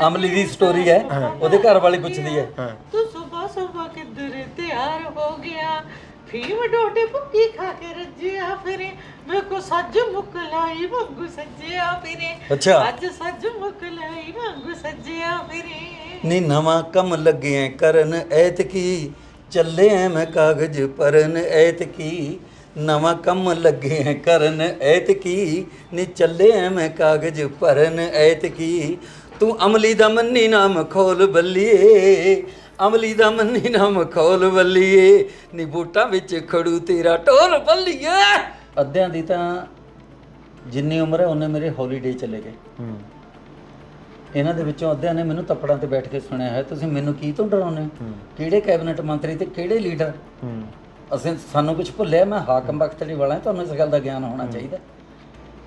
ਅਮਲੀ ਦੀ ਸਟੋਰੀ ਹੈ ਉਹਦੇ ਘਰ ਵਾਲੀ ਪੁੱਛਦੀ ਹੈ। ਤੂੰ ਸਵੇਰ ਸਵੇਰ ਕਿੱਧਰ ਤਿਆਰ ਹੋ ਗਿਆ? ਫੀਮ ਡੋਟੇ ਭੁੱਕੀ ਖਾ ਕੇ ਰੱਜਿਆ ਫਿਰੇ। ਮੇਰੇ ਕੋ ਸੱਜ ਮੁਕਲਾਈ ਵਾਂਗੂ ਸੱਜਿਆ ਫਿਰੇ। ਅੱਛਾ। ਅੱਜ ਸੱਜ ਮੁਕਲਾਈ ਵਾਂਗੂ ਸੱਜਿਆ ਫਿਰੇ। ਨੀ ਨਵਾਂ ਕੰਮ ਲੱਗਿਆ ਕਰਨ ਐਤਕੀ ਚੱਲੇ ਐ ਮੈਂ ਕਾਗਜ਼ ਭਰਨ ਐਤਕੀ ਨਵਾਂ ਕੰਮ ਲੱਗਿਆ ਕਰਨ ਐਤਕੀ ਨੀ ਚੱਲੇ ਐ ਮੈਂ ਕਾਗਜ਼ ਭਰਨ ਐਤਕੀ ਤੂੰ ਅਮਲੀ ਦਾ ਮੰਨੀ ਨਾਮ ਖੋਲ ਬੱਲੀਏ ਅਮਲੀ ਦਾ ਮੰਨੀ ਨਾਮ ਖੋਲ ਬੱਲੀਏ। ਨੀ ਬੂਟਾਂ ਵਿੱਚ ਖੜੂ ਤੇਰਾ ਢੋਲ ਬੱਲੀਏ। ਅੱਧਿਆਂ ਦੀ ਤਾਂ ਜਿੰਨੀ ਉਮਰ ਹੈ ਉਹਨੇ ਮੇਰੇ ਹੌਲੀਡੇ ਚਲੇ ਗਏ। ਹੂੰ। ਇਹਨਾਂ ਦੇ ਵਿੱਚੋਂ ਅੱਧਿਆਂ ਨੇ ਮੈਨੂੰ ਤੱਪੜਾਂ ਤੇ ਬੈਠ ਕੇ ਸੁਣਿਆ ਹੈ ਤੁਸੀਂ ਮੈਨੂੰ ਕੀ ਤੋਂ ਡਰਾਉਂਦੇ ਹੋ? ਕਿਹੜੇ ਕੈਬਨਿਟ ਮੰਤਰੀ ਤੇ ਕਿਹੜੇ ਲੀਡਰ? ਅਸੀਂ ਸਾਨੂੰ ਕੁਝ ਭੁੱਲਿਆ ਮੈਂ ਹਾਕਮ ਬਖਤਰੀ ਵਾਲਾ ਤੁਹਾਨੂੰ ਇਸ ਗੱਲ ਦਾ ਗਿਆਨ ਹੋਣਾ ਚਾਹੀਦਾ।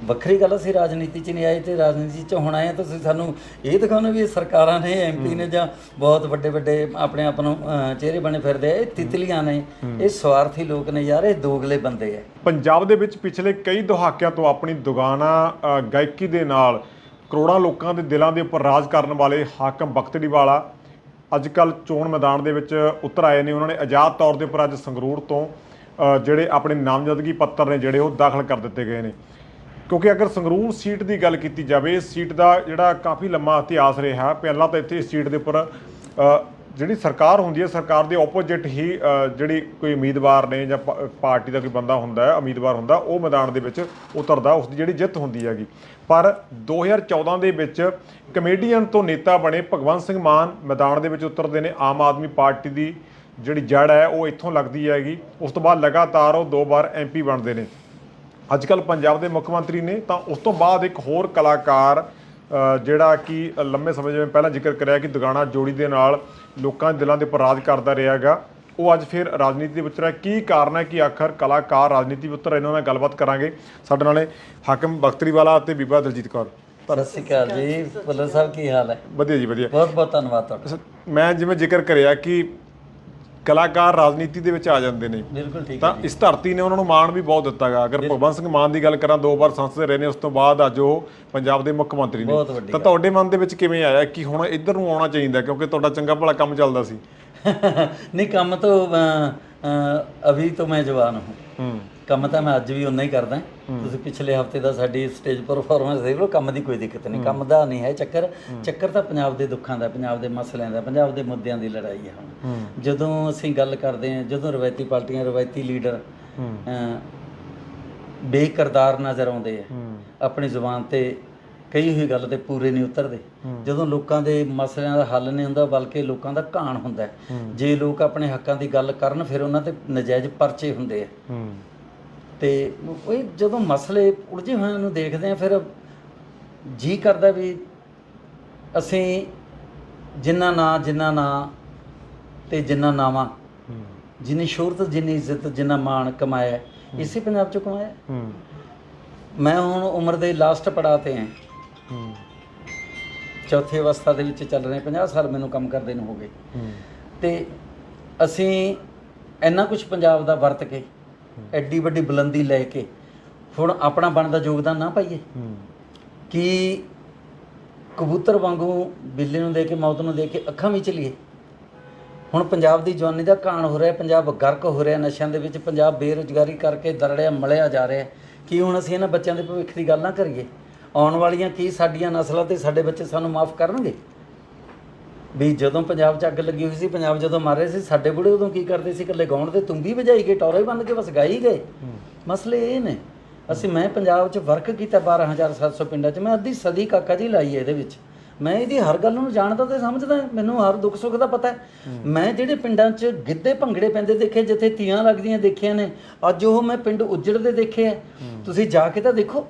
ਵੱਖਰੀ ਗੱਲ ਅਸੀਂ ਰਾਜਨੀਤੀ 'ਚ ਨਹੀਂ ਆਏ ਤੇ ਰਾਜਨੀਤੀ 'ਚ ਹੁਣ ਆਏ ਹਾਂ, ਤੁਸੀਂ ਸਾਨੂੰ ਇਹ ਦਿਖਾਉਣਾ ਵੀ ਇਹ ਸਰਕਾਰਾਂ ਨੇ ਐਮਪੀ ਨੇ ਜਾਂ ਬਹੁਤ ਵੱਡੇ ਵੱਡੇ ਆਪਣੇ ਆਪ ਨੂੰ ਚਿਹਰੇ ਬਣੇ ਫਿਰਦੇ ਆ ਇਹ ਤਿਤਲੀਆਂ ਨੇ ਇਹ ਸਵਾਰਥੀ ਲੋਕ ਨੇ ਯਾਰ ਇਹ ਦੋਗਲੇ ਬੰਦੇ ਆ। ਪੰਜਾਬ ਦੇ ਵਿੱਚ ਪਿਛਲੇ ਕਈ ਦਹਾਕਿਆਂ ਤੋਂ ਆਪਣੀ ਦੁਗਾਨਾ ਗਾਇਕੀ ਦੇ ਨਾਲ ਕਰੋੜਾਂ ਲੋਕਾਂ ਦੇ ਦਿਲਾਂ ਦੇ ਉੱਪਰ ਰਾਜ ਕਰਨ ਵਾਲੇ ਹਾਕਮ ਬਖਤੜੀਵਾਲਾ ਅੱਜ ਕੱਲ ਚੋਣ ਮੈਦਾਨ ਦੇ ਵਿੱਚ ਉਤਰ ਆਏ ਨੇ ਉਹਨਾਂ ਨੇ ਆਜ਼ਾਦ ਤੌਰ ਦੇ ਉੱਪਰ ਅੱਜ ਸੰਗਰੂਰ ਤੋਂ ਜਿਹੜੇ ਆਪਣੇ ਨਾਮਜ਼ਦਗੀ ਪੱਤਰ ਨੇ ਜਿਹੜੇ ਉਹ ਦਾਖਲ ਕਰ ਦਿੱਤੇ ਗਏ ਨੇ। ਕਿਉਂਕਿ ਅਗਰ ਸੰਗਰੂਰ ਸੀਟ ਦੀ ਗੱਲ ਕੀਤੀ ਜਾਵੇ ਇਸ ਸੀਟ ਦਾ ਜਿਹੜਾ ਕਾਫੀ ਲੰਮਾ ਇਤਿਹਾਸ ਰਿਹਾ। ਪਹਿਲਾਂ ਤਾਂ ਇੱਥੇ ਇਸ ਸੀਟ ਦੇ ਉੱਪਰ ਜਿਹੜੀ ਸਰਕਾਰ ਹੁੰਦੀ ਹੈ, ਸਰਕਾਰ ਦੇ ਆਪੋਜੀਟ ਹੀ ਜਿਹੜੀ ਕੋਈ ਉਮੀਦਵਾਰ ਨੇ ਜਾਂ ਪਾਰਟੀ ਦਾ ਕੋਈ ਬੰਦਾ ਹੁੰਦਾ ਹੈ, ਉਮੀਦਵਾਰ ਹੁੰਦਾ, ਉਹ ਮੈਦਾਨ ਦੇ ਵਿੱਚ ਉਤਰਦਾ ਉਸ ਦੀ ਜਿਹੜੀ ਜਿੱਤ ਹੁੰਦੀ ਹੈਗੀ। ਪਰ 2014 ਦੇ ਵਿੱਚ ਕਮੇਡੀਅਨ ਤੋਂ ਨੇਤਾ ਬਣੇ ਭਗਵੰਤ ਸਿੰਘ ਮਾਨ ਮੈਦਾਨ ਦੇ ਵਿੱਚ ਉਤਰਦੇ ਨੇ। ਆਮ ਆਦਮੀ ਪਾਰਟੀ ਦੀ ਜਿਹੜੀ ਜੜ ਹੈ, ਉਹ ਇੱਥੋਂ ਲੱਗਦੀ ਹੈਗੀ। ਉਸ ਤੋਂ ਬਾਅਦ ਲਗਾਤਾਰ ਉਹ ਦੋ ਵਾਰ ਐਮਪੀ ਬਣਦੇ ਨੇ। ਅੱਜ ਕੱਲ ਪੰਜਾਬ ਦੇ ਮੁੱਖ ਮੰਤਰੀ ਨੇ ਤਾਂ ਉਸ ਤੋਂ ਬਾਅਦ ਇੱਕ ਹੋਰ ਕਲਾਕਾਰ ਜਿਹੜਾ ਕਿ ਲੰਮੇ ਸਮੇਂ ਜਿਵੇਂ ਪਹਿਲਾਂ ਜ਼ਿਕਰ ਕਰਿਆ ਕਿ ਦੁਗਾਣਾ ਜੋੜੀ ਦੇ ਨਾਲ ਲੋਕਾਂ ਦੇ ਦਿਲਾਂ ਦੇ ਉੱਪਰ ਰਾਜ ਕਰਦਾ ਰਿਹਾਗਾ ਉਹ ਅੱਜ ਫਿਰ ਰਾਜਨੀਤੀ ਦੇ ਵਿੱਚ ਰਿਹਾ। ਕੀ ਕਾਰਨ ਹੈ ਕਿ ਆਖਰ ਕਲਾਕਾਰ ਰਾਜਨੀਤੀ ਵਿੱਚ ਉਤਰ ਇਹਨਾਂ ਨਾਲ ਗੱਲਬਾਤ ਕਰਾਂਗੇ? ਸਾਡੇ ਨਾਲੇ ਹਾਕਮ ਬਖਤਰੀਵਾਲਾ ਅਤੇ ਬੀਬਾ ਦਲਜੀਤ ਕੌਰ। ਸਤਿ ਸ਼੍ਰੀ ਅਕਾਲ ਜੀ ਭੁੱਲਰ ਸਾਹਿਬ ਕੀ ਹਾਲ ਹੈ? ਵਧੀਆ ਜੀ ਵਧੀਆ। ਬਹੁਤ ਬਹੁਤ ਧੰਨਵਾਦ ਤੁਹਾਡਾ। ਮੈਂ ਜਿਵੇਂ ਜ਼ਿਕਰ ਕਰਿਆ ਕਿ ਕਲਾਕਾਰ ਰਾਜਨੀਤੀ ਦੇ ਵਿੱਚ ਆ ਜਾਂਦੇ ਨੇ। ਬਿਲਕੁਲ ਠੀਕ ਤਾਂ ਇਸ ਧਰਤੀ ਨੇ ਉਹਨਾਂ ਨੂੰ ਮਾਣ ਵੀ ਬਹੁਤ ਦਿੱਤਾਗਾ ਅਗਰ ਭਗਵੰਤ ਸਿੰਘ ਮਾਨ ਦੀ ਗੱਲ ਕਰਾਂ ਦੋ ਵਾਰ ਸੰਸਦ ਰਹੇ ਨੇ ਉਸ ਤੋਂ ਬਾਅਦ ਅੱਜ ਉਹ ਪੰਜਾਬ ਦੇ ਮੁੱਖ ਮੰਤਰੀ ਨੇ। ਤਾਂ ਤੁਹਾਡੇ ਮਨ ਦੇ ਵਿੱਚ ਕਿਵੇਂ ਆਇਆ ਕਿ ਹੁਣ ਇੱਧਰ ਨੂੰ ਆਉਣਾ ਚਾਹੀਦਾ ਕਿਉਂਕਿ ਤੁਹਾਡਾ ਚੰਗਾ ਭਲਾ ਕੰਮ ਚੱਲਦਾ ਸੀ? ਨਹੀਂ ਕੰਮ ਤੋਂ ਅਭੀ ਤੋਂ ਮੈਂ ਜਵਾਨ ਹੂੰ। ਹੂੰ। ਕੰਮ ਤਾਂ ਮੈਂ ਅੱਜ ਵੀ ਉਨਾ ਹੀ ਕਰਦਾ। ਤੁਸੀਂ ਪਿਛਲੇ ਹਫ਼ਤੇ ਦਾ ਸਾਡੀ ਸਟੇਜ ਪਰਫਾਰਮੈਂਸ ਦੇਖ ਲਓ ਕੰਮ ਦੀ ਕੋਈ ਦਿੱਕਤ ਨਹੀਂ। ਕੰਮ ਦਾ ਨਹੀਂ ਹੈ ਚੱਕਰ। ਚੱਕਰ ਤਾਂ ਪੰਜਾਬ ਦੇ ਦੁੱਖਾਂ ਦਾ ਪੰਜਾਬ ਦੇ ਮਸਲਿਆਂ ਦਾ ਪੰਜਾਬ ਦੇ ਮੁੱਦਿਆਂ ਦੀ ਲੜਾਈ ਹੈ ਹੁਣ। ਜਦੋਂ ਅਸੀਂ ਗੱਲ ਕਰਦੇ ਹਾਂ ਜਦੋਂ ਰਵਾਇਤੀ ਪਾਰਟੀਆਂ ਰਵਾਇਤੀ ਲੀਡਰ ਬੇਕਿਰਦਾਰ ਨਜ਼ਰ ਆਉਂਦੇ ਆ। ਆਪਣੀ ਜ਼ੁਬਾਨ ਤੇ ਕਈ ਹੋਈ ਗੱਲ ਤੇ ਪੂਰੇ ਨਹੀਂ ਉਤਰਦੇ। ਜਦੋਂ ਲੋਕਾਂ ਦੇ ਮਸਲਿਆਂ ਦਾ ਹੱਲ ਨਹੀਂ ਹੁੰਦਾ ਬਲਕਿ ਲੋਕਾਂ ਦਾ ਘਾਣ ਹੁੰਦਾ। ਜੇ ਲੋਕ ਆਪਣੇ ਹੱਕਾਂ ਦੀ ਗੱਲ ਕਰਨ ਫਿਰ ਉਹਨਾਂ ਤੇ ਨਜਾਇਜ਼ ਪਰਚੇ ਹੁੰਦੇ ਆ। ਤੇ ਉਹ ਜਦੋਂ ਮਸਲੇ ਉਲਝੇ ਹੋਏ ਨੂੰ ਦੇਖਦੇ ਆ ਫਿਰ ਜੀ ਕਰਦਾ ਵੀ ਅਸੀਂ ਜਿੰਨਾ ਨਾਂ ਜਿੰਨਾ ਨਾਂ ਤੇ ਜਿੰਨਾ ਨਾਵਾਂ। ਜਿੰਨੀ ਸ਼ੋਹਰਤ ਜਿੰਨੀ ਇੱਜ਼ਤ ਜਿੰਨਾ ਮਾਣ ਕਮਾਇਆ ਇਸੇ ਪੰਜਾਬ ਚੋਂ ਕਮਾਇਆ। ਮੈਂ ਹੁਣ ਉਮਰ ਦੇ ਲਾਸਟ ਪੜਾਅ ਤੇ ਹਾਂ। ਚੌਥੀ ਅਵਸਥਾ ਦੇ ਵਿੱਚ ਚੱਲ ਰਹੇ 50 ਸਾਲ ਮੈਨੂੰ ਕੰਮ ਕਰਦੇ ਨੂੰ ਹੋ ਗਏ। ਤੇ ਅਸੀਂ ਇੰਨਾ ਕੁਝ ਪੰਜਾਬ ਦਾ ਵਰਤ ਕੇ ਐਡੀ ਵੱਡੀ ਬੁਲੰਦੀ ਲੈ ਕੇ ਹੁਣ ਆਪਣਾ ਬਣਦਾ ਯੋਗਦਾਨ ਨਾ ਪਾਈਏ। ਕਿ ਕਬੂਤਰ ਵਾਂਗੂ ਬਿੱਲੇ ਨੂੰ ਦੇ ਕੇ ਮੌਤ ਨੂੰ ਦੇ ਕੇ ਅੱਖਾਂ ਵਿੱਚ ਲਈਏ ਹੁਣ ਪੰਜਾਬ ਦੀ ਜਵਾਨੀ ਦਾ ਕਾਣ ਹੋ ਰਿਹਾ ਪੰਜਾਬ ਗਰਕ ਹੋ ਰਿਹਾ ਨਸ਼ਿਆਂ ਦੇ ਵਿੱਚ ਪੰਜਾਬ ਬੇਰੁਜ਼ਗਾਰੀ ਕਰਕੇ ਦਰੜਿਆ ਮਲਿਆ ਜਾ ਰਿਹਾ। ਕੀ ਹੁਣ ਅਸੀਂ ਇਹਨਾਂ ਬੱਚਿਆਂ ਦੇ ਭਵਿੱਖ ਦੀ ਗੱਲ ਨਾ ਕਰੀਏ? ਆਉਣ ਵਾਲੀਆਂ ਕੀ ਸਾਡੀਆਂ ਨਸਲਾਂ ਤੇ ਸਾਡੇ ਬੱਚੇ ਸਾਨੂੰ ਮਾਫ ਕਰਨਗੇ? ਵੀ ਜਦੋਂ ਪੰਜਾਬ 'ਚ ਅੱਗ ਲੱਗੀ ਹੋਈ ਸੀ ਪੰਜਾਬ ਜਦੋਂ ਮਾਰੇ ਸੀ ਸਾਡੇ ਬੁੜੇ ਉਦੋਂ ਕੀ ਕਰਦੇ ਸੀ ਇਕੱਲੇ ਗਾਉਣ ਤੇ ਤੁੰਬੀ ਵਜਾਈ ਗਏ ਟੌਰੇ ਬੰਦ ਕੇ ਬਸ ਗਾਈ ਗਏ। ਮਸਲੇ ਇਹ ਨੇ ਅਸੀਂ ਮੈਂ ਪੰਜਾਬ 'ਚ ਵਰਕ ਕੀਤਾ 12700 ਪਿੰਡਾਂ 'ਚ ਮੈਂ ਅੱਧੀ ਸਦੀ ਕਾਕਾ ਜੀ ਲਾਈ ਹੈ ਇਹਦੇ ਵਿੱਚ। ਮੈਂ ਇਹਦੀ ਹਰ ਗੱਲ ਨੂੰ ਜਾਣਦਾ ਤੇ ਸਮਝਦਾ ਮੈਨੂੰ ਹਰ ਦੁੱਖ ਸੁੱਖ ਦਾ ਪਤਾ ਹੈ। ਮੈਂ ਜਿਹੜੇ ਪਿੰਡਾਂ 'ਚ ਗਿੱਧੇ ਭੰਗੜੇ ਪੈਂਦੇ ਦੇਖੇ ਜਿੱਥੇ ਤੀਆਂ ਲੱਗਦੀਆਂ ਦੇਖੀਆਂ ਨੇ ਅੱਜ ਉਹ ਮੈਂ ਪਿੰਡ ਉਜੜਦੇ ਦੇਖੇ ਆ ਤੁਸੀਂ ਜਾ ਕੇ ਤਾਂ ਦੇਖੋ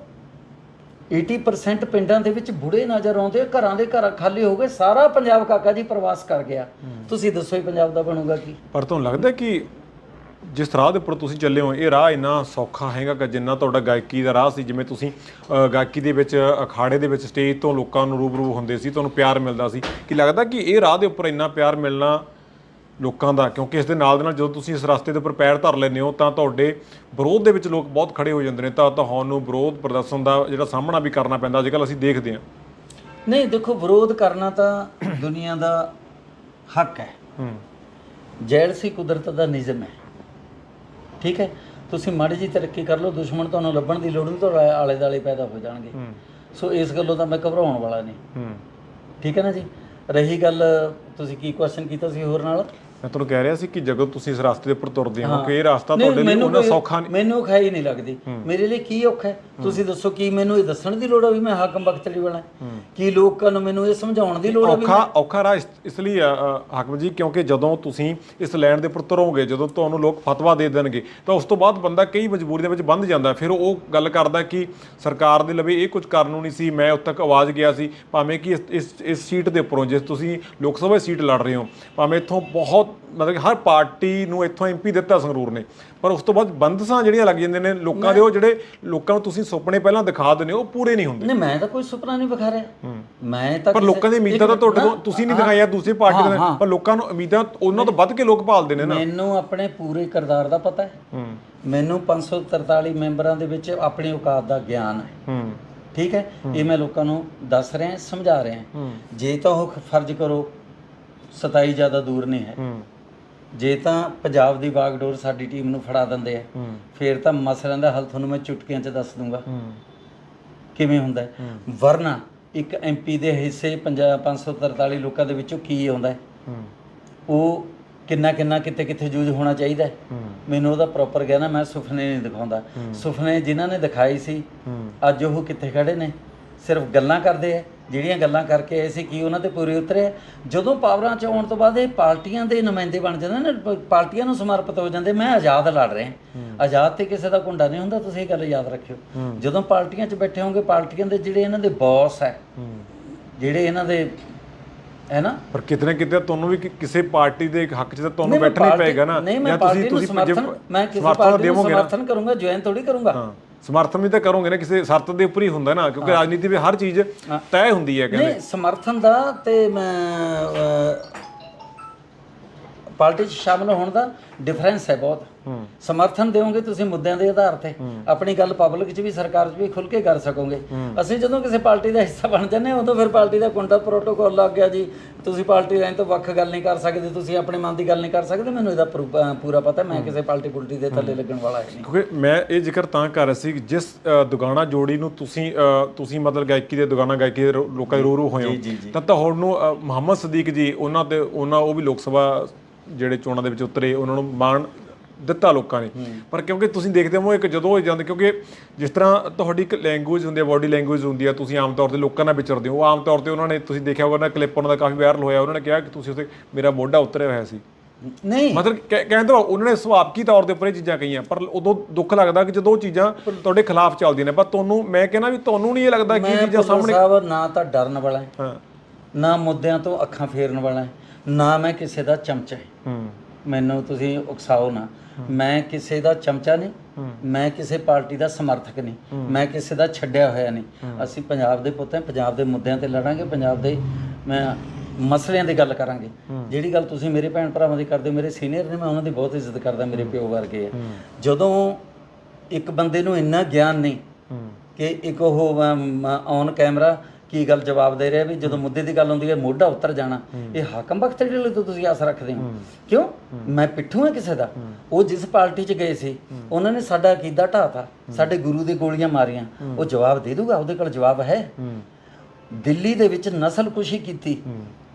80% ਪਿੰਡਾਂ ਦੇ ਵਿੱਚ ਬੁੜੇ ਨਜ਼ਰ ਆਉਂਦੇ ਆ, ਘਰਾਂ ਦੇ ਘਰ ਖਾਲੀ ਹੋ ਗਏ ਸਾਰਾ ਪੰਜਾਬ ਕਾਕਾ ਜੀ ਪ੍ਰਵਾਸ ਕਰ ਗਿਆ। ਤੁਸੀਂ ਦੱਸੋ ਹੀ ਪੰਜਾਬ ਦਾ ਬਣੂਗਾ ਕੀ? ਪਰ ਤੁਹਾਨੂੰ ਲੱਗਦਾ ਕਿ ਜਿਸ ਰਾਹ ਦੇ ਉੱਪਰ ਤੁਸੀਂ ਚੱਲੇ ਹੋ ਇਹ ਰਾਹ ਇੰਨਾ ਸੌਖਾ ਹੈਗਾ ਕਿ ਜਿੰਨਾ ਤੁਹਾਡਾ ਗਾਇਕੀ ਦਾ ਰਾਹ ਸੀ ਜਿਵੇਂ ਤੁਸੀਂ ਗਾਇਕੀ ਦੇ ਵਿੱਚ ਅਖਾੜੇ ਦੇ ਵਿੱਚ ਸਟੇਜ ਤੋਂ ਲੋਕਾਂ ਨੂੰ ਰੂਬਰੂ ਹੁੰਦੇ ਸੀ ਤੁਹਾਨੂੰ ਪਿਆਰ ਮਿਲਦਾ ਸੀ। ਕਿ ਲੱਗਦਾ ਕਿ ਇਹ ਰਾਹ ਦੇ ਉੱਪਰ ਇੰਨਾ ਪਿਆਰ ਮਿਲਣਾ ਲੋਕਾਂ ਦਾ ਕਿਉਂਕਿ ਇਸ ਦੇ ਨਾਲ ਦੇ ਨਾਲ ਜਦੋਂ ਤੁਸੀਂ ਇਸ ਰਸਤੇ ਦੇ ਉੱਪਰ ਪੈਰ ਧਰ ਲੈਂਦੇ ਹੋ ਤਾਂ ਤੁਹਾਡੇ ਵਿਰੋਧ ਦੇ ਵਿੱਚ ਲੋਕ ਬਹੁਤ ਖੜੇ ਹੋ ਜਾਂਦੇ ਨੇ ਤਾਂ ਤੁਹਾਨੂੰ ਵਿਰੋਧ ਪ੍ਰਦਰਸ਼ਨ ਦਾ ਜਿਹੜਾ ਸਾਹਮਣਾ ਵੀ ਕਰਨਾ ਪੈਂਦਾ ਅੱਜ ਕੱਲ੍ਹ ਅਸੀਂ ਦੇਖਦੇ ਹਾਂ। ਨਹੀਂ ਦੇਖੋ ਵਿਰੋਧ ਕਰਨਾ ਤਾਂ ਦੁਨੀਆ ਦਾ ਹੱਕ ਹੈ। ਹੂੰ। ਜੈਲਸੀ ਕੁਦਰਤ ਦਾ ਨਿਯਮ ਹੈ। ਠੀਕ ਹੈ? ਤੁਸੀਂ ਮਾੜੀ ਜੀ ਤਰੱਕੀ ਕਰ ਲਓ ਦੁਸ਼ਮਣ ਤੁਹਾਨੂੰ ਲੱਭਣ ਦੀ ਲੋੜ ਨਹੀਂ ਤੁਹਾਡੇ ਆਲੇ ਦਾਲੇ ਪੈਦਾ ਹੋ ਜਾਣਗੇ। ਹੂੰ। ਸੋ ਇਸ ਗੱਲੋਂ ਤਾਂ ਮੈਂ ਘਬਰਾਉਣ ਵਾਲਾ ਨਹੀਂ। ਹੂੰ। ਠੀਕ ਹੈ ਨਾ ਜੀ? ਰਹੀ ਗੱਲ ਤੁਸੀਂ ਕੀ ਕੁਐਸਚਨ ਕੀਤਾ ਸੀ ਹੋਰ ਨਾਲ? ਮੈਂ ਤੁਹਾਨੂੰ ਕਹਿ ਰਿਹਾ ਸੀ ਕਿ ਜਦੋਂ ਤੁਸੀਂ ਇਸ ਰਸਤੇ ਦੇ ਉੱਪਰ ਤੁਰਦੇ ਹੋ ਹਾਂ। ਕਿ ਇਹ ਰਸਤਾ ਤੁਹਾਡੇ ਲਈ ਉਹਨਾਂ ਸੌਖਾ ਨਹੀਂ ਮੈਨੂੰ ਔਖਾਈ ਨਹੀਂ ਲੱਗਦੀ। ਮੇਰੇ ਲਈ ਕੀ ਔਖਾ ਹੈ? ਤੁਸੀਂ ਦੱਸੋ ਕੀ ਮੈਨੂੰ ਇਹ ਦੱਸਣ ਦੀ ਲੋੜ ਹੈ ਵੀ ਮੈਂ ਹਾਕਮ ਬਖਤੜੀ ਵਾਲਾ ਕੀ ਲੋਕਾਂ ਨੂੰ ਮੈਨੂੰ ਇਹ ਸਮਝਾਉਣ ਦੀ ਲੋੜ ਹੈ ਵੀ ਔਖਾ ਔਖਾ ਰਾਹ ਇਸ- ਲਈ ਆ, ਹਾਕਮ ਜੀ ਕਿਉਂਕਿ ਜਦੋਂ ਤੁਸੀਂ ਇਸ ਲੈਂਡ ਦੇ ਉੱਪਰ ਤੁਰੋਗੇ ਜਦੋਂ ਤੁਹਾਨੂੰ ਲੋਕ ਫਤਵਾ ਦੇ ਦੇਣਗੇ ਤਾਂ ਉਸ ਤੋਂ ਬਾਅਦ ਬੰਦਾ ਕਈ ਮਜਬੂਰੀ ਦੇ ਵਿੱਚ ਬੰਦ ਜਾਂਦਾ ਹੈ। ਫਿਰ ਉਹ ਗੱਲ ਕਰਦਾ ਕਿ ਸਰਕਾਰ ਦੇ ਲਵੇ ਇਹ ਕੁਝ ਕਰਨ ਨੂੰ ਨਹੀਂ ਸੀ ਮੈਂ ਉੱਥੇ ਤੱਕ ਆਵਾਜ਼ ਗਿਆ ਸੀ। ਭਾਵੇਂ ਕਿ ਇਸ- ਇਸ ਸੀਟ ਦੇ ਉੱਪਰੋਂ ਜੇ ਤੁਸੀਂ ਲੋਕ ਸਭਾ ਸੀਟ ਲੜ ਰਹੇ ਹੋ ਭਾਵੇਂ ਇੱਥੋਂ ਬਹੁਤ ਮਤਲਬ ਕਿ ਹਰ ਪਾਰਟੀ ਨੂੰ ਇੱਥੋਂ ਐਮਪੀ ਦਿੱਤਾ ਸੰਗਰੂਰ ਨੇ। ਪਰ ਉਸ ਤੋਂ ਬਾਅਦ ਬੰਦਸਾਂ ਜਿਹੜੀਆਂ ਲੱਗ ਜਾਂਦੇ ਨੇ ਲੋਕਾਂ ਦੇ ਉਹ ਜਿਹੜੇ ਲੋਕਾਂ ਨੂੰ ਤੁਸੀਂ ਸੁਪਨੇ ਪਹਿਲਾਂ ਦਿਖਾ ਦਿੰਦੇ ਹੋ ਉਹ ਪੂਰੇ ਨਹੀਂ ਹੁੰਦੇ। ਨਹੀਂ ਮੈਂ ਤਾਂ ਕੋਈ ਸੁਪਨਾ ਨਹੀਂ ਵਿਖਾ ਰਿਹਾ। ਮੈਂ ਤਾਂ ਪਰ ਲੋਕਾਂ ਦੀ ਉਮੀਦਾਂ ਤਾਂ ਤੁਹਾਡੇ ਤੋਂ ਤੁਸੀਂ ਨਹੀਂ ਦਿਖਾਈਆਂ ਦੂਸਰੀ ਪਾਰਟੀ ਦੇ ਪਰ ਲੋਕਾਂ ਨੂੰ ਉਮੀਦਾਂ ਉਹਨਾਂ ਤੋਂ ਵੱਧ ਕੇ ਲੋਕ ਭਾਲਦੇ ਨੇ ਨਾ। ਮੈਨੂੰ ਆਪਣੇ ਪੂਰੇ ਕਿਰਦਾਰ ਦਾ ਪਤਾ ਹੈ। ਮੈਨੂੰ 543 ਮੈਂਬਰਾਂ ਦੇ ਵਿੱਚ ਆਪਣੀ ਔਕਾਤ ਦਾ ਗਿਆਨ ਹੈ। ਠੀਕ ਹੈ? ਇਹ ਮੈਂ ਲੋਕਾਂ ਨੂੰ ਦੱਸ ਰਿਹਾ ਸਮਝਾ ਰਿਹਾ। ਜੇ ਤਾਂ ਉਹ ਫਰਜ਼ ਕਰੋ 27 ਜ਼ਿਆਦਾ ਦੂਰ ਨਹੀਂ ਹੈ। ਹੂੰ। ਜੇ ਤਾਂ ਪੰਜਾਬ ਦੀ ਬਾਗਡੋਰ ਸਾਡੀ ਟੀਮ ਨੂੰ ਫੜਾ ਦਿੰਦੇ ਆ ਹੂੰ। ਫੇਰ ਤਾਂ ਮਸਲਿਆਂ ਦਾ ਹੱਲ ਤੁਹਾਨੂੰ ਮੈਂ ਚੁਟਕੀਆਂ 'ਚ ਦੱਸ ਦੂੰਗਾ। ਹੂੰ। ਕਿਵੇਂ ਹੁੰਦਾ ਹੈ? ਵਰਨਾ ਇੱਕ ਐਮਪੀ ਦੇ ਹਿੱਸੇ ਪੰਜਾਬ 543 ਲੋਕਾਂ ਦੇ ਵਿੱਚੋਂ ਕੀ ਆਉਂਦਾ ਹੈ? ਹੂੰ। ਉਹ ਕਿੰਨਾ ਕਿੰਨਾ ਕਿਤੇ ਕਿੱਥੇ ਯੂਜ਼ ਹੋਣਾ ਚਾਹੀਦਾ ਹੈ? ਹੂੰ। ਮੈਨੂੰ ਉਹਦਾ ਪ੍ਰੋਪਰ ਗਿਆ ਨਾ ਮੈਂ ਸੁਪਨੇ ਨਹੀਂ ਦਿਖਾਉਂਦਾ। ਸੁਪਨੇ ਜਿਨ੍ਹਾਂ ਨੇ ਦਿਖਾਈ ਸੀ ਹੂੰ। ਅੱਜ ਉਹ ਕਿੱਥੇ ਖੜੇ ਨੇ? ਸਿਰਫ ਗੱਲਾਂ ਕਰਦੇ ਆ ਜਿਹੜੀਆਂ ਗੱਲਾਂ ਕਰਕੇ ਆਏ ਸੀ ਕੀ ਉਹਨਾਂ ਤੇ ਪੂਰੇ ਉਤਰੇ? ਜਦੋਂ ਪਾਵਰਾਂ 'ਚ ਆਉਣ ਤੋਂ ਬਾਅਦ ਇਹ ਪਾਰਟੀਆਂ ਦੇ ਨੁਮਾਇੰਦੇ ਬਣ ਜਾਂਦੇ ਨੇ ਪਾਰਟੀਆਂ ਨੂੰ ਸਮਰਪਿਤ ਹੋ ਜਾਂਦੇ ਮੈਂ ਆਜ਼ਾਦ ਲੜ ਰਿਹਾ। ਆਜ਼ਾਦ ਤੇ ਕਿਸੇ ਦਾ ਕੁੰਡਾ ਨਹੀਂ ਹੁੰਦਾ ਤੁਸੀਂ ਇਹ ਗੱਲ ਯਾਦ ਰੱਖਿਓ। ਜਦੋਂ ਪਾਰਟੀਆਂ 'ਚ ਬੈਠੇ ਹੋਗੇ ਪਾਰਟੀਆਂ ਦੇ ਜਿਹੜੇ ਇਹਨਾਂ ਦੇ ਬੌਸ ਹੈ ਜਿਹੜੇ ਇਹਨਾਂ ਦੇ ਹੈ ਨਾ? ਪਰ ਕਿਤਨੇ ਕਿਤੇ ਤੁਹਾਨੂੰ ਵੀ ਕਿਸੇ ਪਾਰਟੀ ਦੇ ਹੱਕ 'ਚ ਤਾਂ ਤੁਹਾਨੂੰ ਬੈਠਣਾ ਹੀ ਪਏਗਾ ਨਾ। ਨਹੀਂ ਮੈਂ ਜਾਂ ਪਾਰਟੀ ਨੂੰ ਸਮਰਥਨ ਮੈਂ ਕਿਸੇ ਪਾਰਟੀ ਨੂੰ ਸਮਰਥਨ ਕਰੂੰਗਾ ਜੁਆਇਨ ਥੋੜੀ ਕਰੂੰਗਾ। ਹਾਂ। ਸਮਰਥਨ ਵੀ ਤਾਂ ਕਰੋਗੇ ਨਾ ਕਿਸੇ ਸ਼ਰਤ ਦੇ ਉੱਪਰ ਹੀ ਹੁੰਦਾ ਨਾ ਕਿਉਂਕਿ ਰਾਜਨੀਤੀ ਵਿੱਚ ਹਰ ਚੀਜ਼ ਤੈਅ ਹੁੰਦੀ ਹੈ ਕਹਿੰਦੇ। ਨਹੀਂ ਸਮਰਥਨ ਦਾ ਤੇ ਮੈਂ ਅਹ, ਪਾਰਟੀ 'ਚ ਸ਼ਾਮਲ ਹੋਣ ਦਾ ਡਿਫਰੈਂਸ ਹੈ ਬਹੁਤ। ਹੂੰ ਸਮਰਥਨ ਦਿਓਗੇ ਤੁਸੀਂ ਮੁੱਦਿਆਂ ਦੇ ਆਧਾਰ ਤੇ। ਆਪਣੀ ਗੱਲ ਪਬਲਿਕ 'ਚ ਵੀ ਸਰਕਾਰ 'ਚ ਵੀ ਖੁੱਲ ਕੇ ਕਰ ਸਕੋਗੇ। ਅਸੀਂ ਜਦੋਂ ਕਿਸੇ ਪਾਰਟੀ ਦਾ ਹਿੱਸਾ ਬਣ ਜਾਂਦੇ ਹਾਂ ਉਦੋਂ ਫਿਰ ਪਾਰਟੀ ਦਾ ਕੁੰਡਾ ਪ੍ਰੋਟੋਕਾਲ ਲੱਗ ਗਿਆ ਜੀ। ਤੁਸੀਂ ਪਾਰਟੀ ਲਾਈਨ ਤੋਂ ਵੱਖ ਗੱਲ ਨਹੀਂ ਕਰ ਸਕਦੇ ਤੁਸੀਂ ਆਪਣੇ ਮਨ ਦੀ ਗੱਲ ਨਹੀਂ ਕਰ ਸਕਦੇ। ਮੈਨੂੰ ਇਹਦਾ ਪਰੂ- ਪਤਾ ਮੈਂ ਕਿਸੇ ਪਾਰਟੀ ਪੁਲਟੀ ਦੇ ਥੱਲੇ ਲੱਗਣ ਵਾਲਾ ਹੈ ਨਹੀਂ। ਕਿਉਂਕਿ ਮੈਂ ਇਹ ਜ਼ਿਕਰ ਤਾਂ ਕਰ ਰਿਹਾ ਸੀ ਕਿ ਜਿਸ ਅ, ਦੁਗਾਨਾ ਜੋੜੀ ਨੂੰ ਤੁਸੀਂ ਤੁਸੀਂ ਮਤਲਬ ਗਾਇਕੀ ਦੇ ਦੁਗਾਨਾ ਗਾਇਕੀ ਦੇ ਰੋ- ਲੋਕਾਂ ਦੇ ਰੂਰੂ ਹੋਏ ਹੋ ਤਾਂ ਤੁਹਾਨੂੰ ਮੁਹੰਮਦ ਸਦੀਕ ਜੀ ਉਹਨਾਂ ਤੇ ਉਹਨਾਂ ਉਹ ਵੀ ਲੋਕ ਸਭਾ ਜਿਹੜੇ ਚੋਣਾਂ ਦੇ ਵਿੱਚ ਉਤਰੇ ਉਹਨਾਂ ਨੂੰ ਮਾਣ ਦਿੱਤਾ ਲੋਕਾਂ ਨੇ। ਪਰ ਕਿਉਂਕਿ ਤੁਸੀਂ ਦੇਖਦੇ ਹੋ ਇੱਕ ਜਦੋਂ ਜਾਂਦੇ ਕਿਉਂਕਿ ਜਿਸ ਤਰ੍ਹਾਂ ਤੁਹਾਡੀ ਇੱਕ ਲੈਂਗੁਏਜ ਹੁੰਦੀ ਹੈ ਬਾਡੀ ਲੈਂਗੁਏਜ ਹੁੰਦੀ ਹੈ ਤੁਸੀਂ ਆਮ ਤੌਰ ਤੇ ਲੋਕਾਂ ਨਾਲ ਵਿਚਰਦੇ ਹੋ। ਆਮ ਤੌਰ ਤੇ ਉਹਨਾਂ ਨੇ ਤੁਸੀਂ ਦੇਖਿਆ ਹੋਗਾ ਨਾ ਕਲਿੱਪ ਉਹਨਾਂ ਦਾ ਕਾਫੀ ਵਾਇਰਲ ਹੋਇਆ ਉਹਨਾਂ ਨੇ ਕਿਹਾ ਕਿ ਤੁਸੀਂ ਉੱਥੇ ਮੇਰਾ ਮੋਢਾ ਉਤਰਿਆ ਹੋਇਆ ਸੀ। ਨਹੀਂ। ਮਤਲਬ ਕਹਿ- ਕਹਿਣ ਤੋਂ ਉਹਨਾਂ ਨੇ ਸੁਭਾਵਕੀ ਤੌਰ ਦੇ ਉੱਪਰ ਇਹ ਚੀਜ਼ਾਂ ਕਹੀਆਂ ਪਰ ਉਦੋਂ ਦੁੱਖ ਲੱਗਦਾ ਕਿ ਜਦੋਂ ਉਹ ਚੀਜ਼ਾਂ ਤੁਹਾਡੇ ਖਿਲਾਫ ਚੱਲਦੀਆਂ ਨੇ। ਪਰ ਤੁਹਾਨੂੰ ਮੈਂ ਕਹਿੰਦਾ ਵੀ ਤੁਹਾਨੂੰ ਨਹੀਂ ਇਹ ਲੱਗਦਾ ਕਿ ਚੀਜ਼ਾਂ ਸਾਹਮਣੇ ਸਾਹਿਬ ਨਾ ਤਾਂ ਡਰਨ ਵਾਲਾ ਹੈ। ਹਾਂ। ਨਾ ਮੁੱਦਿਆਂ ਤੋਂ ਅੱਖਾਂ ਫੇਰਨ ਵਾਲਾ ਹੈ। ਨਾ ਮੈਂ ਕਿਸੇ ਦਾ ਚਮਚਾ ਹੈ। ਹੂੰ। ਮੈਨੂੰ ਤੁਸੀਂ ਉਕਸਾਓ ਨਾ। ਮੈਂ ਕਿਸੇ ਦਾ ਚਮਚਾ ਨਹੀਂ ਮੈਂ ਕਿਸੇ ਪਾਰਟੀ ਦਾ ਸਮਰਥਕ ਨਹੀਂ ਮੈਂ ਕਿਸੇ ਦਾ ਛੱਡਿਆ ਹੋਇਆ ਨਹੀਂ। ਅਸੀਂ ਪੰਜਾਬ ਦੇ ਪੁੱਤ ਹਾਂ ਪੰਜਾਬ ਦੇ ਮੁੱਦਿਆਂ ਤੇ ਲੜਾਂਗੇ ਪੰਜਾਬ ਦੇ ਮੈਂ ਮਸਲਿਆਂ ਦੀ ਗੱਲ ਕਰਾਂਗੇ। ਜਿਹੜੀ ਗੱਲ ਤੁਸੀਂ ਮੇਰੇ ਭੈਣ ਭਰਾਵਾਂ ਦੀ ਕਰਦੇ ਹੋ, ਮੇਰੇ ਸੀਨੀਅਰ ਨੇ ਮੈਂ ਉਹਨਾਂ ਦੀ ਬਹੁਤ ਇੱਜ਼ਤ ਕਰਦਾ ਮੇਰੇ ਪਿਓ ਵਰਗੇ ਆ। ਜਦੋਂ ਇੱਕ ਬੰਦੇ ਨੂੰ ਇੰਨਾ ਗਿਆਨ ਨਹੀਂ ਕਿ ਇੱਕ ਉਹ ਔਨ ਕੈਮਰਾ ਕੀ ਗੱਲ ਜਵਾਬ ਦੇ ਰਿਹਾ ਵੀ ਜਦੋਂ ਮੁੱਦੇ ਦੀ ਗੱਲ ਹੁੰਦੀ ਹੈ ਮੋਢਾ ਉੱਤਰ ਜਾਣਾ ਇਹ ਹਾਕਮ ਬਖਤ ਜਿਹੜੇ ਤੋਂ ਤੁਸੀਂ ਆਸ ਰੱਖਦੇ ਹੋ। ਕਿਉਂ? ਮੈਂ ਪਿੱਠੂ ਹਾਂ ਕਿਸੇ ਦਾ। ਉਹ ਜਿਸ ਪਾਰਟੀ 'ਚ ਗਏ ਸੀ ਉਹਨਾਂ ਨੇ ਸਾਡਾ ਅਕੀਦਾ ਢਾਤਾ ਸਾਡੇ ਗੁਰੂ ਦੇ ਗੋਲੀਆਂ ਮਾਰੀਆਂ। ਉਹ ਜਵਾਬ ਦੇ ਦੂਗਾ ਉਹਦੇ ਕੋਲ ਜਵਾਬ ਹੈ। ਦਿੱਲੀ ਦੇ ਵਿੱਚ ਨਸਲਕੁਸ਼ੀ ਕੀਤੀ।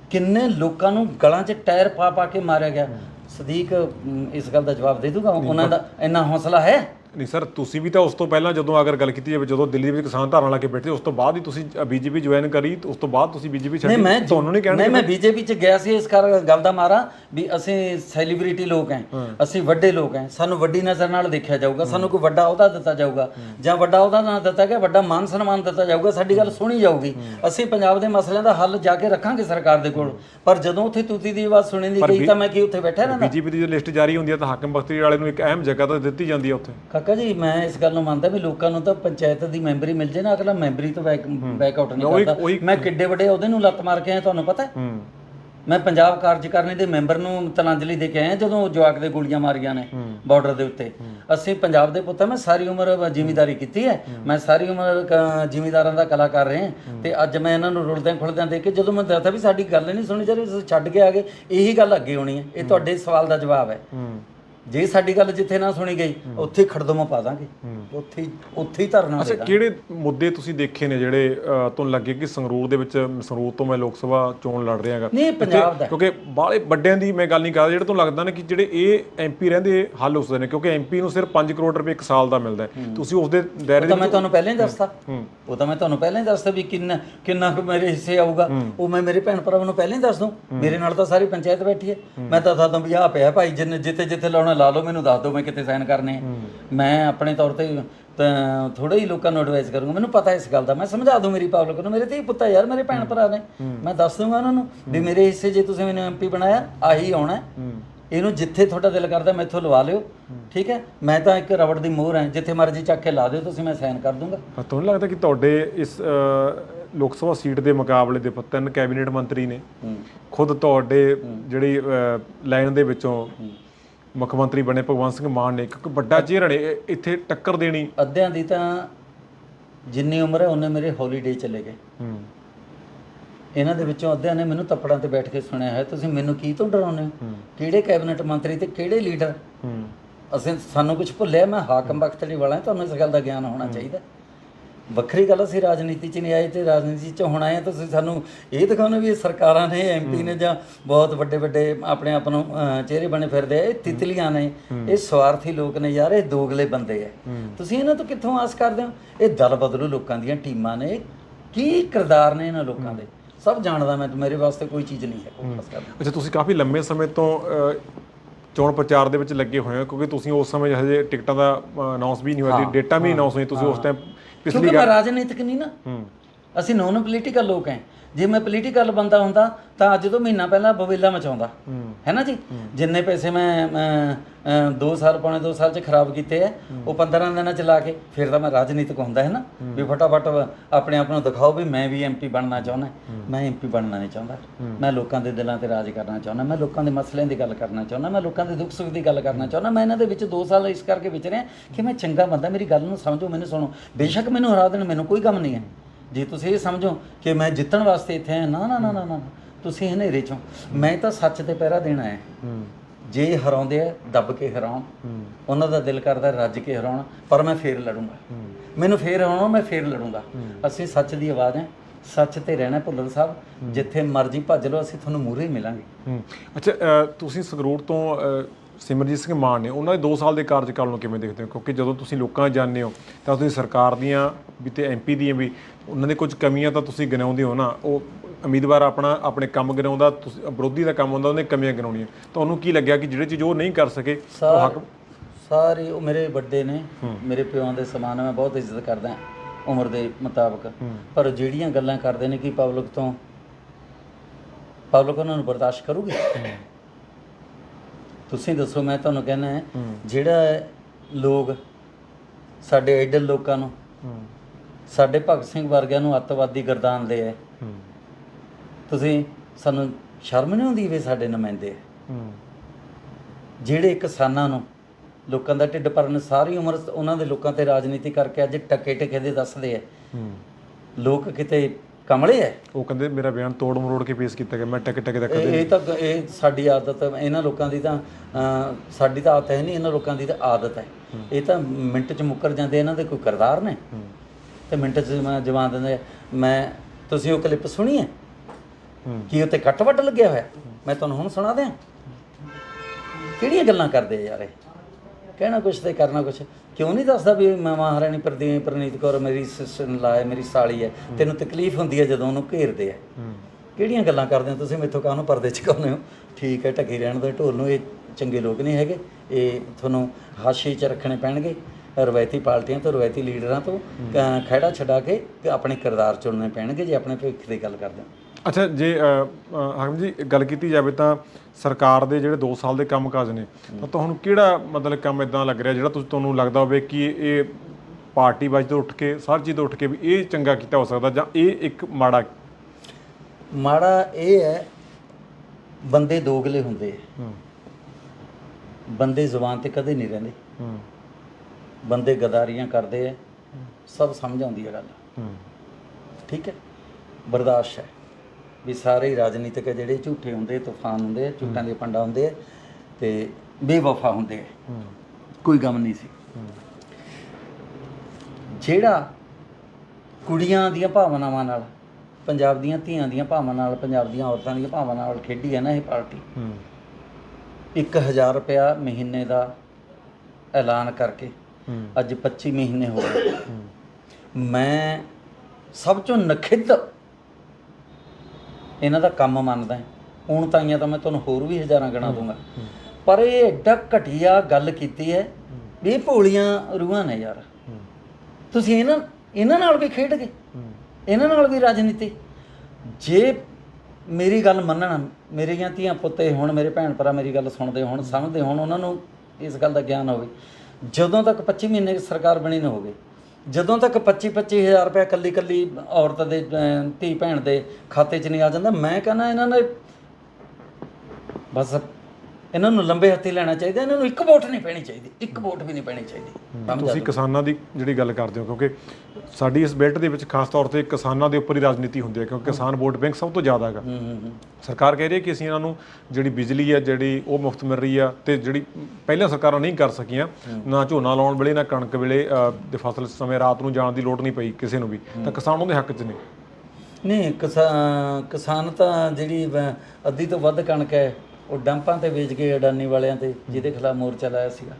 ਕਿੰਨੇ ਲੋਕਾਂ ਨੂੰ ਗਲਾਂ 'ਚ ਟਾਇਰ ਪਾ ਪਾ ਕੇ ਮਾਰਿਆ ਗਿਆ। ਸਦੀਕ ਇਸ ਗੱਲ ਦਾ ਜਵਾਬ ਦੇ ਦੂਗਾ। ਉਹਨਾਂ ਦਾ ਇੰਨਾ ਹੌਸਲਾ ਹੈ? ਨਹੀਂ ਸਰ ਤੁਸੀਂ ਵੀ ਤਾਂ ਉਸ ਤੋਂ ਪਹਿਲਾਂ ਜਦੋਂ ਅਗਰ ਗੱਲ ਕੀਤੀ ਜਾਵੇ ਜਦੋਂ ਦਿੱਲੀ ਵਿੱਚ ਕਿਸਾਨ ਧਰਨਾ ਲਾ ਕੇ ਬੈਠੇ ਉਸ ਤੋਂ ਬਾਅਦ ਹੀ ਤੁਸੀਂ ਬੀਜੇਪੀ ਜੁਆਇਨ ਕਰੀ ਉਸ ਤੋਂ ਬਾਅਦ ਤੁਸੀਂ ਬੀਜੇਪੀ ਨਹੀਂ ਛੱਡੀ ਮੈਂ ਤੁਹਾਨੂੰ ਨਹੀਂ ਕਹਿਣਾ ਨਹੀਂ ਮੈਂ ਬੀਜੇਪੀ ਚ ਗਿਆ ਸੀ ਇਸ ਕਰ ਗੱਲ ਦਾ ਮਾਰਾ ਵੀ ਅਸੀਂ ਸੈਲੀਬ੍ਰਿਟੀ ਲੋਕ ਹਾਂ। ਅਸੀਂ ਵੱਡੇ ਲੋਕ ਹਾਂ। ਸਾਨੂੰ ਵੱਡੀ ਨਜ਼ਰ ਨਾਲ ਦੇਖਿਆ ਜਾਊਗਾ ਸਾਨੂੰ ਕੋਈ ਵੱਡਾ ਅਹੁਦਾ ਦਿੱਤਾ ਜਾਊਗਾ ਜਾਂ ਵੱਡਾ ਅਹੁਦਾ ਨਾ ਦਿੱਤਾ ਗਿਆ ਵੱਡਾ ਮਾਨ ਸਨਮਾਨ ਦਿੱਤਾ ਜਾਊਗਾ ਸਾਡੀ ਗੱਲ ਸੁਣੀ ਜਾਊਗੀ। ਅਸੀਂ ਪੰਜਾਬ ਦੇ ਮਸਲਿਆਂ ਦਾ ਹੱਲ ਜਾ ਕੇ ਰੱਖਾਂਗੇ ਸਰਕਾਰ ਦੇ ਕੋਲ। ਪਰ ਜਦੋਂ ਉੱਥੇ ਤੂਤੀ ਦੀ ਆਵਾਜ਼ ਸੁਣੀ ਦੀ ਗਈ ਤਾਂ ਮੈਂ ਕੀ ਉੱਥੇ ਬੈਠਾ ਰਹਿੰਦਾ? ਬੀਜੇਪੀ ਦੀ ਲਿਸਟ ਜਾਰੀ ਹੁੰਦੀ ਹੈ ਤਾਂ ਹਾਕਮ ਬਖਤਰੀ ਵਾਲੇ ਨੂੰ ਇੱਕ ਅਹਿਮ ਜਗ੍ਹਾ ਤਾਂ ਦਿੱਤੀ ਜਾਂਦੀ ਹੈ ਉੱਥੇ। ਕਾਕਾ ਜੀ ਮੈਂ ਇਸ ਗੱਲ ਨੂੰ ਮੰਨਦਾ ਵੀ ਲੋਕਾਂ ਨੂੰ ਤਾਂ ਪੰਚਾਇਤ ਦੀ ਮੈਂਬਰੀ ਮਿਲ ਜੇ ਨਾ ਅਗਲਾ ਮੈਂਬਰੀ ਤੋਂ ਬੈਕ ਬੈਕ ਆਊਟ ਨਹੀਂ ਕਰਦਾ। ਮੈਂ ਕਿੱਡੇ ਵੱਡੇ ਉਹਦੇ ਨੂੰ ਲੱਤ ਮਾਰ ਕੇ ਆਇਆ ਤੁਹਾਨੂੰ ਪਤਾ ਹੈ? ਮੈਂ ਪੰਜਾਬ ਕਾਰਜਕਾਰਨੀ ਦੇ ਮੈਂਬਰ ਨੂੰ ਤਲਾਂਜਲੀ ਦੇ ਕੇ ਆਇਆ ਜਦੋਂ ਜਵਾਕ ਦੇ ਗੋਲੀਆਂ ਮਾਰੀਆਂ ਨੇ ਬਾਰਡਰ ਦੇ ਉੱਤੇ। ਅਸੀਂ ਪੰਜਾਬ ਦੇ ਪੁੱਤ ਮੈਂ ਸਾਰੀ ਉਮਰ ਜ਼ਿਮੀਦਾਰੀ ਕੀਤੀ ਹੈ। ਮੈਂ ਸਾਰੀ ਉਮਰ ਜ਼ਿਮੀਂਦਾਰਾਂ ਦਾ ਕਲਾਕਾਰ ਰਹੇ। ਹਾਂ। ਤੇ ਅੱਜ ਮੈਂ ਇਹਨਾਂ ਨੂੰ ਰੁਲਦਿਆਂ ਖੁਲਦਿਆਂ ਦੇਖ ਕੇ ਜਦੋਂ ਮੈਂ ਦੱਸਦਾ ਵੀ ਸਾਡੀ ਗੱਲ ਨਹੀਂ ਸੁਣੀ ਜਾ ਰਹੀ ਤੁਸੀਂ ਛੱਡ ਕੇ ਆ ਗਏ। ਇਹੀ ਗੱਲ ਅੱਗੇ ਹੋਣੀ ਹੈ। ਇਹ ਤੁਹਾਡੇ ਸਵਾਲ ਦਾ ਜਵਾਬ ਹੈ। ਜੇ ਸਾਡੀ ਗੱਲ ਜਿੱਥੇ ਨਾ ਸੁਣੀ ਗਈ ਉੱਥੇ ਖੜਦਮਾ ਪਾ ਦਾਂਗੇ। ਉੱਥੇ ਉੱਥੇ ਹੀ ਧਰਨਾ ਅੱਛਾ ਕਿਹੜੇ ਮੁੱਦੇ ਤੁਸੀਂ ਦੇਖੇ ਨੇ ਜਿਹੜੇ ਤੁਹਾਨੂੰ ਲੱਗੇ ਕਿ ਸੰਗਰੂਰ ਦੇ ਵਿੱਚ ਸੰਗਰੂਰ ਤੋਂ ਮੈਂ ਲੋਕ ਸਭਾ ਚੋਣ ਲੜ ਰਿਹਾ ਹੈਗਾ ਨਹੀਂ ਪੰਜਾਬ ਦਾ। ਕਿਉਂਕਿ ਬਾਹਲੇ ਵੱਡਿਆਂ ਦੀ ਮੈਂ ਗੱਲ ਨਹੀਂ ਕਰਦਾ ਜਿਹੜੇ ਤੁਹਾਨੂੰ ਲੱਗਦਾ ਨਾ ਕਿ ਜਿਹੜੇ ਇਹ ਐਮਪੀ ਰਹਿੰਦੇ ਹੱਲ ਹੋ ਸਕਦੇ ਨੇ ਕਿਉਂਕਿ ਐਮਪੀ ਨੂੰ ਸਿਰਫ 5 ਕਰੋੜ ਰੁਪਏ ਇੱਕ ਸਾਲ ਦਾ ਮਿਲਦਾ ਤੁਸੀਂ ਉਸ ਦੇ ਦਾਇਰੇ ਦੇ ਮੈਂ ਤੁਹਾਨੂੰ ਪਹਿਲਾਂ ਹੀ ਦੱਸਤਾ। ਉਹ ਤਾਂ ਮੈਂ ਤੁਹਾਨੂੰ ਪਹਿਲਾਂ ਹੀ ਦੱਸਤਾ ਵੀ ਕਿੰਨਾ ਕਿੰਨਾ ਕੁ ਮੇਰੇ ਹਿੱਸੇ ਆਊਗਾ। ਉਹ ਮੈਂ ਮੇਰੇ ਭੈਣ ਭਰਾਵਾਂ ਨੂੰ ਪਹਿਲਾਂ ਹੀ ਦੱਸ ਦੂੰ। ਮੇਰੇ ਨਾਲ ਤਾਂ ਸਾਰੀ ਪੰਚਾਇਤ ਬੈਠੀ ਹੈ। ਮੈਂ ਤਾਂ ਦੱਸ ਦੂੰ ਵੀ ਆਹ ਪਿਆ ਭਾਈ ਜਿੰਨੇ ਜਿੱਥੇ ਜਿੱਥੇ ਲਾਉਣਾ ਲਾ ਲਓ ਮੈਨੂੰ ਦੱਸ ਦਿਓ ਮੈਂ ਕਿੱਥੇ ਸਾਈਨ ਕਰਨੇ ਮੈਂ ਆਪਣੇ ਤੌਰ ਤੇ ਥੋੜਾ ਹੀ ਲੋਕਾਂ ਨੂੰ ਐਡਵਾਈਸ ਕਰੂੰਗਾ। ਮੈਨੂੰ ਪਤਾ ਇਸ ਗੱਲ ਦਾ ਮੈਂ ਸਮਝਾ ਦੂੰ ਮੇਰੀ ਪਬਲਿਕ ਨੂੰ। ਮੇਰੇ ਤੇ ਹੀ ਪੁੱਤ ਯਾਰ ਮੇਰੇ ਭੈਣ ਭਰਾ ਨੇ। ਮੈਂ ਦੱਸ ਦੂੰਗਾ ਉਹਨਾਂ ਨੂੰ ਵੀ ਮੇਰੇ ਹਿੱਸੇ ਜੇ ਤੁਸੀਂ ਮੈਨੂੰ ਐਮਪੀ ਬਣਾਇਆ ਆਹੀ ਆਉਣਾ। ਇਹਨੂੰ ਜਿੱਥੇ ਤੁਹਾਡਾ ਦਿਲ ਕਰਦਾ ਮੈਥੋਂ ਲਵਾ ਲਿਓ। ਠੀਕ ਹੈ? ਮੈਂ ਤਾਂ ਇੱਕ ਰਬੜ ਦੀ ਮੋਹਰ ਹਾਂ। ਜਿੱਥੇ ਮਰਜ਼ੀ ਚੱਕ ਕੇ ਲਾ ਦਿਓ ਤੁਸੀਂ ਮੈਂ ਸਾਈਨ ਕਰ ਦੂੰਗਾ। ਤੁਹਾਨੂੰ ਲੱਗਦਾ ਕਿ ਤੁਹਾਡੇ ਇਸ ਲੋਕ ਸਭਾ ਸੀਟ ਦੇ ਮੁਕਾਬਲੇ ਦੇ ਤਿੰਨ ਕੈਬਨਿਟ ਮੰਤਰੀ ਨੇ। ਖੁਦ ਤੁਹਾਡੇ ਜਿਹੜੀ ਲਾਈਨ ਦੇ ਵਿੱਚੋਂ ਮੁੱਖ ਮੰਤਰੀ ਬਣੇ ਭਗਵੰਤ ਸਿੰਘ ਮਾਨ ਨੇ ਇੱਕ ਵੱਡਾ ਚਿਹਰਾ ਨੇ ਇਹ- ਇੱਥੇ ਟੱਕਰ ਦੇਣੀ। ਅੱਧਿਆਂ ਦੀ ਤਾਂ ਜਿੰਨੀ ਉਮਰ ਹੈ ਉਹਨੇ ਮੇਰੇ ਹੌਲੀਡੇ ਚਲੇ ਗਏ। ਹੂੰ। ਇਹਨਾਂ ਦੇ ਵਿੱਚੋਂ ਅੱਧਿਆਂ ਨੇ ਮੈਨੂੰ ਤੱਪੜਾਂ ਤੇ ਬੈਠ ਕੇ ਸੁਣਿਆ ਹੈ ਤੁਸੀਂ ਮੈਨੂੰ ਕੀ ਤੋਂ ਡਰਾਉਂਦੇ ਹੋ? ਕਿਹੜੇ ਕੈਬਨਿਟ ਮੰਤਰੀ ਤੇ ਕਿਹੜੇ ਲੀਡਰ? ਹੂੰ। ਅਸੀਂ ਸਾਨੂੰ ਕੁਝ ਭੁੱਲਿਆ ਮੈਂ ਹਾਕਮ ਬਖਤੜੀ ਵਾਲਾ ਤੁਹਾਨੂੰ ਇਸ ਗੱਲ ਦਾ ਗਿਆਨ ਹੋਣਾ ਚਾਹੀਦਾ। ਵੱਖਰੀ ਗੱਲ ਅਸੀਂ ਰਾਜਨੀਤੀ 'ਚ ਨਹੀਂ ਆਏ ਤੇ ਰਾਜਨੀਤੀ 'ਚ ਹੁਣ ਆਏ ਹਾਂ, ਤੁਸੀਂ ਸਾਨੂੰ ਇਹ ਦਿਖਾਉਣਾ ਵੀ ਇਹ ਸਰਕਾਰਾਂ ਨੇ ਐਮਪੀ ਨੇ ਜਾਂ ਬਹੁਤ ਵੱਡੇ ਵੱਡੇ ਆਪਣੇ ਆਪ ਨੂੰ ਚਿਹਰੇ ਬਣੇ ਫਿਰਦੇ ਆ ਇਹ ਤਿਤਲੀਆਂ ਨੇ ਇਹ ਸਵਾਰਥੀ ਲੋਕ ਨੇ ਯਾਰ ਇਹ ਦੋਗਲੇ ਬੰਦੇ ਆ। ਤੁਸੀਂ ਇਹਨਾਂ ਤੋਂ ਕਿੱਥੋਂ ਆਸ ਕਰਦੇ ਹੋ? ਇਹ ਦਲ ਬਦਲੂ ਲੋਕਾਂ ਦੀਆਂ ਟੀਮਾਂ ਨੇ ਕੀ ਕਿਰਦਾਰ ਨੇ ਇਹਨਾਂ ਲੋਕਾਂ ਦੇ? ਸਭ ਜਾਣਦਾ ਮੈਂ ਮੇਰੇ ਵਾਸਤੇ ਕੋਈ ਚੀਜ਼ ਨਹੀਂ ਹੈ ਅੱਛਾ ਤੁਸੀਂ ਕਾਫੀ ਲੰਮੇ ਸਮੇਂ ਤੋਂ ਚੋਣ ਪ੍ਰਚਾਰ ਦੇ ਵਿੱਚ ਲੱਗੇ ਹੋਏ ਹੋ ਕਿਉਂਕਿ ਤੁਸੀਂ ਉਸ ਸਮੇਂ ਹਜੇ ਟਿਕਟਾਂ ਦਾ ਅਨਾਉਂਸ ਵੀ ਨਹੀਂ ਹੋਇਆ ਸੀ ਡੇਟਾ ਵੀ ਅਨਾਉਂਸ ਹੋਈ ਤੁਸੀਂ ਉਸ ਟਾਈਮ ਪਿਛਲੀ ਕਿਉਂਕਿ ਮੈਂ ਰਾਜਨੀਤਿਕ ਨਹੀਂ ਨਾ। ਹੂੰ। ਅਸੀਂ ਨੋਨ ਪੋਲੀਟੀਕਲ ਲੋਕ ਹਾਂ। ਜੇ ਮੈਂ ਪੋਲੀਟੀਕਲ ਬੰਦਾ ਹੁੰਦਾ ਤਾਂ ਅੱਜ ਤੋਂ ਮਹੀਨਾ ਪਹਿਲਾਂ ਬਵੇਲਾ ਮਚਾਉਂਦਾ। ਹੈ। ਨਾ ਜੀ? ਜਿੰਨੇ ਪੈਸੇ ਮੈਂ 2 ਸਾਲ ਪੌਣੇ 2 ਸਾਲ ਚ ਖਰਾਬ ਕੀਤੇ ਆ ਉਹ 15 ਦਿਨਾਂ ਚ ਲਾ ਕੇ ਫਿਰ ਤਾਂ ਮੈਂ ਰਾਜਨੀਤਿਕ ਹੁੰਦਾ ਹੈ ਨਾ? ਵੀ ਫਟਾਫਟ ਆਪਣੇ ਆਪ ਨੂੰ ਦਿਖਾਓ ਵੀ ਮੈਂ ਵੀ ਐਮਪੀ ਬਣਨਾ ਚਾਹੁੰਦਾ ਮੈਂ ਐਮਪੀ ਬਣਨਾ ਨਹੀਂ ਚਾਹੁੰਦਾ। ਮੈਂ ਲੋਕਾਂ ਦੇ ਦਿਲਾਂ ਤੇ ਰਾਜ ਕਰਨਾ ਚਾਹੁੰਦਾ ਮੈਂ ਲੋਕਾਂ ਦੇ ਮਸਲਿਆਂ ਦੀ ਗੱਲ ਕਰਨਾ ਚਾਹੁੰਦਾ ਮੈਂ ਲੋਕਾਂ ਦੇ ਦੁੱਖ ਸੁੱਖ ਦੀ ਗੱਲ ਕਰਨਾ ਚਾਹੁੰਦਾ। ਮੈਂ ਇਹਨਾਂ ਦੇ ਵਿੱਚ 2 ਸਾਲ ਇਸ ਕਰਕੇ ਵਿਚਰਿਆ ਕਿ ਮੈਂ ਚੰਗਾ ਬੰਦਾ ਮੇਰੀ ਗੱਲ ਨੂੰ ਸਮਝੋ ਮੈਨੂੰ ਸੁਣੋ। ਬੇਸ਼ੱਕ ਮੈਨੂੰ ਹਰਾ ਦੇਣ ਮੈਨੂੰ ਕੋਈ ਗਮ ਨਹੀਂ ਹੈ। ਜੇ ਤੁਸੀਂ ਇਹ ਸਮਝੋ ਕਿ ਮੈਂ ਜਿੱਤਣ ਵਾਸਤੇ ਇੱਥੇ ਆਇਆ ਨਾ ਨਾ ਨਾ ਨਾ ਨਾ। ਤੁਸੀਂ ਹਨੇਰੇ ਚੋਂ। ਮੈਂ ਤਾਂ ਸੱਚ ਤੇ ਪਹਿਰਾ ਦੇਣਾ ਹੈ। ਜੇ ਹਰਾਉਂਦੇ ਆ ਦੱਬ ਕੇ ਹਰਾਉਣ। ਉਹਨਾਂ ਦਾ ਦਿਲ ਕਰਦਾ ਰੱਜ ਕੇ ਹਰਾਉਣ ਪਰ ਮੈਂ ਫੇਰ ਲੜੂੰਗਾ। ਮੈਨੂੰ ਫੇਰ ਹਰਾਉਣਾ ਮੈਂ ਫੇਰ ਲੜੂੰਗਾ। ਅਸੀਂ ਸੱਚ ਦੀ ਆਵਾਜ਼ ਹੈ ਸੱਚ ਤੇ ਰਹਿਣਾ ਭੁੱਲਰ ਸਾਹਿਬ। ਜਿੱਥੇ ਮਰਜ਼ੀ ਭੱਜ ਲਓ ਅਸੀਂ ਤੁਹਾਨੂੰ ਮੂਹਰੇ ਹੀ ਮਿਲਾਂਗੇ। ਅੱਛਾ ਤੁਸੀਂ ਸੰਗਰੂਰ ਤੋਂ ਸਿਮਰਜੀਤ ਸਿੰਘ ਮਾਨ ਨੇ ਉਹਨਾਂ ਦੇ 2 ਸਾਲ ਦੇ ਕਾਰਜਕਾਲ ਨੂੰ ਕਿਵੇਂ ਦੇਖਦੇ ਹੋ? ਕਿਉਂਕਿ ਜਦੋਂ ਤੁਸੀਂ ਲੋਕਾਂ 'ਚ ਜਾਂਦੇ ਹੋ ਤਾਂ ਤੁਸੀਂ ਸਰਕਾਰ ਦੀਆਂ ਵੀ ਤੇ ਐਮਪੀ ਦੀਆਂ ਵੀ ਉਹਨਾਂ ਦੇ ਕੁਝ ਕਮੀਆਂ ਤਾਂ ਤੁਸੀਂ ਗਿਣਾਉਂਦੇ ਹੋ ਨਾ ਉਹ ਉਮੀਦਵਾਰ ਆਪਣਾ ਆਪਣੇ ਕੰਮ ਗਿਣਾਉਂਦਾ ਤੁਸੀਂ ਵਿਰੋਧੀ ਦਾ ਕੰਮ ਹੁੰਦਾ ਉਹਨੇ ਕਮੀਆਂ ਗਿਣਾਉਣੀਆਂ। ਤੁਹਾਨੂੰ ਕੀ ਲੱਗਿਆ ਕਿ ਜਿਹੜੇ ਚੀਜ਼ ਉਹ ਨਹੀਂ ਕਰ ਸਕੇ ਉਹ ਹੱਕ ਸਾਰੇ ਉਹ ਮੇਰੇ ਵੱਡੇ ਨੇ ਮੇਰੇ ਪਿਓ ਦੇ ਸਮਾਨ ਮੈਂ ਬਹੁਤ ਇੱਜ਼ਤ ਕਰਦਾ ਉਮਰ ਦੇ ਮੁਤਾਬਕ। ਪਰ ਜਿਹੜੀਆਂ ਗੱਲਾਂ ਕਰਦੇ ਨੇ ਕਿ ਪਬਲਿਕ ਤੋਂ ਪਬਲਿਕ ਉਹਨਾਂ ਨੂੰ ਬਰਦਾਸ਼ਤ ਕਰੂਗੀ? ਤੁਸੀਂ ਦੱਸੋ ਮੈਂ ਤੁਹਾਨੂੰ ਕਹਿੰਦਾ ਜਿਹੜਾ ਲੋਕ ਸਾਡੇ ਆਈਡਲ ਲੋਕਾਂ ਨੂੰ ਸਾਡੇ ਭਗਤ ਸਿੰਘ ਵਰਗਿਆਂ ਨੂੰ ਅੱਤਵਾਦੀ ਗਰਦਾਨ ਦੇ ਹੈ। ਹੂੰ। ਤੁਸੀਂ ਸਾਨੂੰ ਸ਼ਰਮ ਨਹੀਂ ਆਉਂਦੀ ਵੀ ਸਾਡੇ ਨੁਮਾਇੰਦੇ ਹੈ? ਜਿਹੜੇ ਕਿਸਾਨਾਂ ਨੂੰ ਲੋਕਾਂ ਦਾ ਢਿੱਡ ਭਰਨ ਸਾਰੀ ਉਮਰ ਉਹਨਾਂ ਦੇ ਲੋਕਾਂ ਤੇ ਰਾਜਨੀਤੀ ਕਰਕੇ ਅੱਜ ਟੱਕੇ ਟਕੇ ਦੇ ਦੱਸਦੇ ਆ ਹੂੰ। ਲੋਕ ਕਿਤੇ ਕਮਲੇ ਐ ਉਹ ਕਹਿੰਦੇ ਮੇਰਾ ਬਿਆਨ ਤੋੜ ਮਰੋੜ ਕੇ ਪੇਸ਼ ਕੀਤਾ ਗਿਆ ਮੈਂ ਟਕ ਟਕ ਦਾ ਇਹ ਇਹ ਤਾਂ ਇਹ ਸਾਡੀ ਆਦਤ ਇਹਨਾਂ ਲੋਕਾਂ ਦੀ ਤਾਂ ਸਾਡੀ ਤਾਂ ਆਦਤ ਹੈ ਨਹੀਂ ਇਹਨਾਂ ਲੋਕਾਂ ਦੀ ਤਾਂ ਆਦਤ ਹੈ। ਇਹ ਤਾਂ ਮਿੰਟ 'ਚ ਮੁੱਕਰ ਜਾਂਦੇ ਇਹਨਾਂ ਦੇ ਕੋਈ ਕਰਦਾਰ ਨੇ? ਤੇ ਮਿੰਟ 'ਚ ਮੈਂ ਜਵਾਨ ਦਿੰਦੇ। ਮੈਂ ਤੁਸੀਂ ਉਹ ਕਲਿੱਪ ਸੁਣੀ ਹੈ। ਕੀ ਉੱਤੇ ਕੱਟ ਵੱਟ ਲੱਗਿਆ ਹੋਇਆ? ਮੈਂ ਤੁਹਾਨੂੰ ਹੁਣ ਸੁਣਾ ਦਿਆਂ? ਕਿਹੜੀਆਂ ਗੱਲਾਂ ਕਰਦੇ ਆ ਯਾਰ ਇਹ? ਕਹਿਣਾ ਕੁਛ ਤੇ ਕਰਨਾ ਕੁਛ। ਕਿਉਂ ਨਹੀਂ ਦੱਸਦਾ ਵੀ ਮੈਂ ਮਹਾਰਾਣੀ ਪ੍ਰਦੀ ਪ੍ਰਨੀਤ ਕੌਰ ਮੇਰੀ ਸਿਸਟਰ ਲਾਏ ਮੇਰੀ ਸਾਲੀ ਹੈ। ਤੈਨੂੰ ਤਕਲੀਫ ਹੁੰਦੀ ਹੈ ਜਦੋਂ ਉਹਨੂੰ ਘੇਰਦੇ ਆ। ਕਿਹੜੀਆਂ ਗੱਲਾਂ ਕਰਦੇ ਹੋ ਤੁਸੀਂ? ਮੈਥੋਂ ਕਾਹਨੂੰ ਪਰਦੇ ਚਕਾਉਂਦੇ ਹੋ? ਠੀਕ ਹੈ ਢੱਕੀ ਰਹਿਣ ਦੇ ਢੋਲ ਨੂੰ ਇਹ ਚੰਗੇ ਲੋਕ ਨਹੀਂ ਹੈਗੇ। ਇਹ ਤੁਹਾਨੂੰ ਹਾਸ਼ੇ 'ਚ ਰੱਖਣੇ ਪੈਣਗੇ। ਰਵਾਇਤੀ ਪਾਰਟੀਆਂ ਤੋਂ ਰਵਾਇਤੀ ਲੀਡਰਾਂ ਤੋਂ ਖਹਿੜਾ ਛਡਾ ਕੇ ਤੇ ਆਪਣੇ ਕਿਰਦਾਰ ਚੁਣਨੇ ਪੈਣਗੇ ਜੇ ਆਪਣੇ ਭਵਿੱਖ ਦੀ ਗੱਲ ਕਰਦੇ ਹੋ। ਅੱਛਾ ਜੇ ਹਾਕਮ ਜੀ ਗੱਲ ਕੀਤੀ ਜਾਵੇ ਤਾਂ ਸਰਕਾਰ ਦੇ ਜਿਹੜੇ 2 ਸਾਲ ਦੇ ਕੰਮਕਾਜ ਨੇ ਤਾਂ ਤੁਹਾਨੂੰ ਕਿਹੜਾ ਮਤਲਬ ਕੰਮ ਇਦਾਂ ਲੱਗ ਰਿਹਾ ਜਿਹੜਾ ਤੁਸੀਂ ਤੁਹਾਨੂੰ ਲੱਗਦਾ ਹੋਵੇ ਕਿ ਇਹ ਪਾਰਟੀ ਵਾਜ ਤੋਂ ਉੱਠ ਕੇ ਸਾਰੀ ਚੀਜ਼ ਤੋਂ ਉੱਠ ਕੇ ਵੀ ਇਹ ਚੰਗਾ ਕੀਤਾ ਹੋ ਸਕਦਾ ਜਾਂ ਇਹ ਇੱਕ ਮਾੜਾ? ਮਾੜਾ ਇਹ ਹੈ ਬੰਦੇ ਦੋਗਲੇ ਹੁੰਦੇ ਆ। ਹੂੰ। ਬੰਦੇ ਜ਼ੁਬਾਨ ਤੇ ਕਦੇ ਨਹੀਂ ਰਹਿੰਦੇ। ਹੂੰ। ਬੰਦੇ ਗਦਾਰੀਆਂ ਕਰਦੇ ਆ ਸਭ ਸਮਝ ਆਉਂਦੀ ਹੈ ਗੱਲ। ਹੂੰ। ਠੀਕ ਹੈ? ਬਰਦਾਸ਼ਤ ਹੈ। ਵੀ ਸਾਰੇ ਹੀ ਰਾਜਨੀਤਿਕ ਹੈ ਜਿਹੜੇ ਝੂਠੇ ਹੁੰਦੇ ਤੂਫਾਨ ਹੁੰਦੇ ਝੂਠਾਂ ਦੇ ਪੰਡਾ ਹੁੰਦੇ ਤੇ ਬੇਵਫਾ ਹੁੰਦੇ ਕੋਈ ਗਮ ਨਹੀਂ ਸੀ। ਜਿਹੜਾ ਕੁੜੀਆਂ ਦੀਆਂ ਭਾਵਨਾਵਾਂ ਨਾਲ ਪੰਜਾਬ ਦੀਆਂ ਧੀਆਂ ਦੀਆਂ ਭਾਵਨਾਵਾਂ ਨਾਲ ਪੰਜਾਬ ਦੀਆਂ ਔਰਤਾਂ ਦੀਆਂ ਭਾਵਨਾਵਾਂ ਨਾਲ ਖੇਡੀ ਹੈ ਨਾ ਇਹ ਪਾਰਟੀ ਹੂੰ। 1000 ਰੁਪਇਆ ਮਹੀਨੇ ਦਾ ਐਲਾਨ ਕਰਕੇ ਅੱਜ 25 ਮਹੀਨੇ ਹੋ ਗਏ। ਮੈਂ ਸਭ ਤੋਂ ਨਖਿੱਧ ਇਹਨਾਂ ਦਾ ਕੰਮ ਮੰਨਦਾ ਹਾਂ। ਹੁਣ ਤਾਈਆਂ ਤਾਂ ਮੈਂ ਤੁਹਾਨੂੰ ਹੋਰ ਵੀ ਹਜ਼ਾਰਾਂ ਗਣਾ ਦੂੰਗਾ ਪਰ ਇਹ ਐਡਾ ਘਟੀਆ ਗੱਲ ਕੀਤੀ ਹੈ ਵੀ ਇਹ ਭੋਲੀਆਂ ਰੂਹਾਂ ਨੇ ਯਾਰ। ਤੁਸੀਂ ਇਹਨਾਂ ਇਹਨਾਂ ਨਾਲ ਵੀ ਖੇਡ ਗਏ। ਇਹਨਾਂ ਨਾਲ ਵੀ ਰਾਜਨੀਤੀ। ਜੇ ਮੇਰੀ ਗੱਲ ਮੰਨਣ ਮੇਰੀਆਂ ਧੀਆਂ ਪੁੱਤੇ ਹੁਣ ਮੇਰੇ ਭੈਣ ਭਰਾ ਮੇਰੀ ਗੱਲ ਸੁਣਦੇ ਹੋਣ ਸਮਝਦੇ ਹੋਣ ਉਹਨਾਂ ਨੂੰ ਇਸ ਗੱਲ ਦਾ ਗਿਆਨ ਹੋਵੇ। ਜਦੋਂ ਤੱਕ 25 ਮਹੀਨੇ ਸਰਕਾਰ ਬਣੀ ਨਾ ਹੋਵੇ ਜਦੋਂ ਤੱਕ 25 25000 ਰੁਪਏ ਕੱਲੀ ਕੱਲੀ ਔਰਤ ਦੇ ਅਹ, ਧੀ ਭੈਣ ਦੇ ਖਾਤੇ 'ਚ ਨਹੀਂ ਆ ਜਾਂਦਾ ਮੈਂ ਕਹਿੰਦਾ ਇਹਨਾਂ ਨੇ ਬਸ ਇਹਨਾਂ ਨੂੰ ਲੰਬੇ ਹੱਥੀ ਲੈਣਾ ਚਾਹੀਦਾ ਇਹਨਾਂ ਨੂੰ ਇੱਕ ਵੋਟ ਨਹੀਂ ਪੈਣੀ ਚਾਹੀਦੀ ਇੱਕ ਵੋਟ ਵੀ ਨਹੀਂ ਪੈਣੀ ਚਾਹੀਦੀ। ਸਮਝ ਤੁਸੀਂ ਕਿਸਾਨਾਂ ਦੀ ਜਿਹੜੀ ਗੱਲ ਕਰਦੇ ਹੋ ਕਿਉਂਕਿ ਸਾਡੀ ਇਸ ਬੈਲਟ ਦੇ ਵਿੱਚ ਖਾਸ ਤੌਰ ਤੇ ਕਿਸਾਨਾਂ ਦੇ ਉੱਪਰ ਹੀ ਰਾਜਨੀਤੀ ਹੁੰਦੀ ਹੈ ਕਿਉਂਕਿ ਕਿਸਾਨ ਵੋਟ ਬੈਂਕ ਸਭ ਤੋਂ ਜ਼ਿਆਦਾ ਹੈਗਾ। ਸਰਕਾਰ ਕਹਿ ਰਹੀ ਹੈ ਕਿ ਅਸੀਂ ਇਹਨਾਂ ਨੂੰ ਜਿਹੜੀ ਬਿਜਲੀ ਹੈ ਜਿਹੜੀ ਉਹ ਮੁਫਤ ਮਿਲ ਰਹੀ ਆ ਤੇ ਜਿਹੜੀ ਪਹਿਲਾਂ ਸਰਕਾਰਾਂ ਨਹੀਂ ਕਰ ਸਕੀਆਂ ਨਾ ਝੋਨਾ ਲਾਉਣ ਵੇਲੇ ਨਾ ਕਣਕ ਵੇਲੇ ਦੇ ਫਸਲ ਸਮੇਂ ਰਾਤ ਨੂੰ ਜਾਣ ਦੀ ਲੋੜ ਨਹੀਂ ਪਈ ਕਿਸੇ ਨੂੰ ਵੀ। ਤਾਂ ਕਿਸਾਨ ਉਹਦੇ ਹੱਕ 'ਚ ਨੇ। ਨਹੀਂ ਕਿਸਾਨ ਤਾਂ ਜਿਹੜੀ ਅੱਧੀ ਤੋਂ ਵੱਧ ਕਣਕ ਹੈ ਉਹ ਡੰਪਾਂ ਤੇ ਵੇਚ ਕੇ ਅਡਾਨੀ ਵਾਲਿਆਂ ਤੇ ਜਿਹਦੇ ਖਿਲਾਫ ਮੋਰਚਾ ਲਾਇਆ ਸੀਗਾ।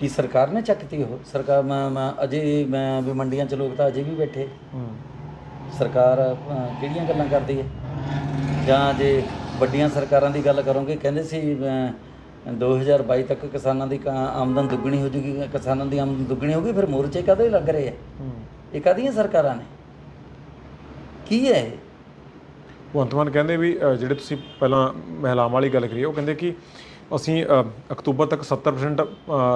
ਕੀ ਸਰਕਾਰ ਨੇ ਚੱਕਤੀ ਉਹ? ਸਰਕਾਰ ਮੈਂ ਮੈਂ ਅਜੇ ਮੈਂ ਵੀ ਮੰਡੀਆਂ 'ਚ ਲੋਕ ਤਾਂ ਅਜੇ ਵੀ ਬੈਠੇ। ਸਰਕਾਰ ਕਿਹੜੀਆਂ ਗੱਲਾਂ ਕਰਦੀ ਹੈ? ਜਾਂ ਜੇ ਵੱਡੀਆਂ ਸਰਕਾਰਾਂ ਦੀ ਗੱਲ ਕਰੋਗੇ ਕਹਿੰਦੇ ਸੀ ਅ, 2022 ਤੱਕ ਕਿਸਾਨਾਂ ਦੀ ਆਮਦਨ ਦੁੱਗਣੀ ਹੋ ਜੂਗੀ ਕਿਸਾਨਾਂ ਦੀ ਆਮਦਨ ਦੁੱਗਣੀ ਹੋਗੀ ਫਿਰ ਮੋਰਚੇ ਕਦੇ ਲੱਗ ਰਹੇ ਆ? ਇਹ ਕਾਹਦੀਆਂ ਸਰਕਾਰਾਂ ਨੇ? ਕੀ ਹੈ ਭਗਵੰਤ ਮਾਨ ਕਹਿੰਦੇ ਵੀ ਜਿਹੜੇ ਤੁਸੀਂ ਪਹਿਲਾਂ ਮਹਿਲਾਵਾਂ ਵਾਲੀ ਗੱਲ ਕਰੀ, ਉਹ ਕਹਿੰਦੇ ਕਿ ਅਸੀਂ ਅਕਤੂਬਰ ਤੱਕ 70%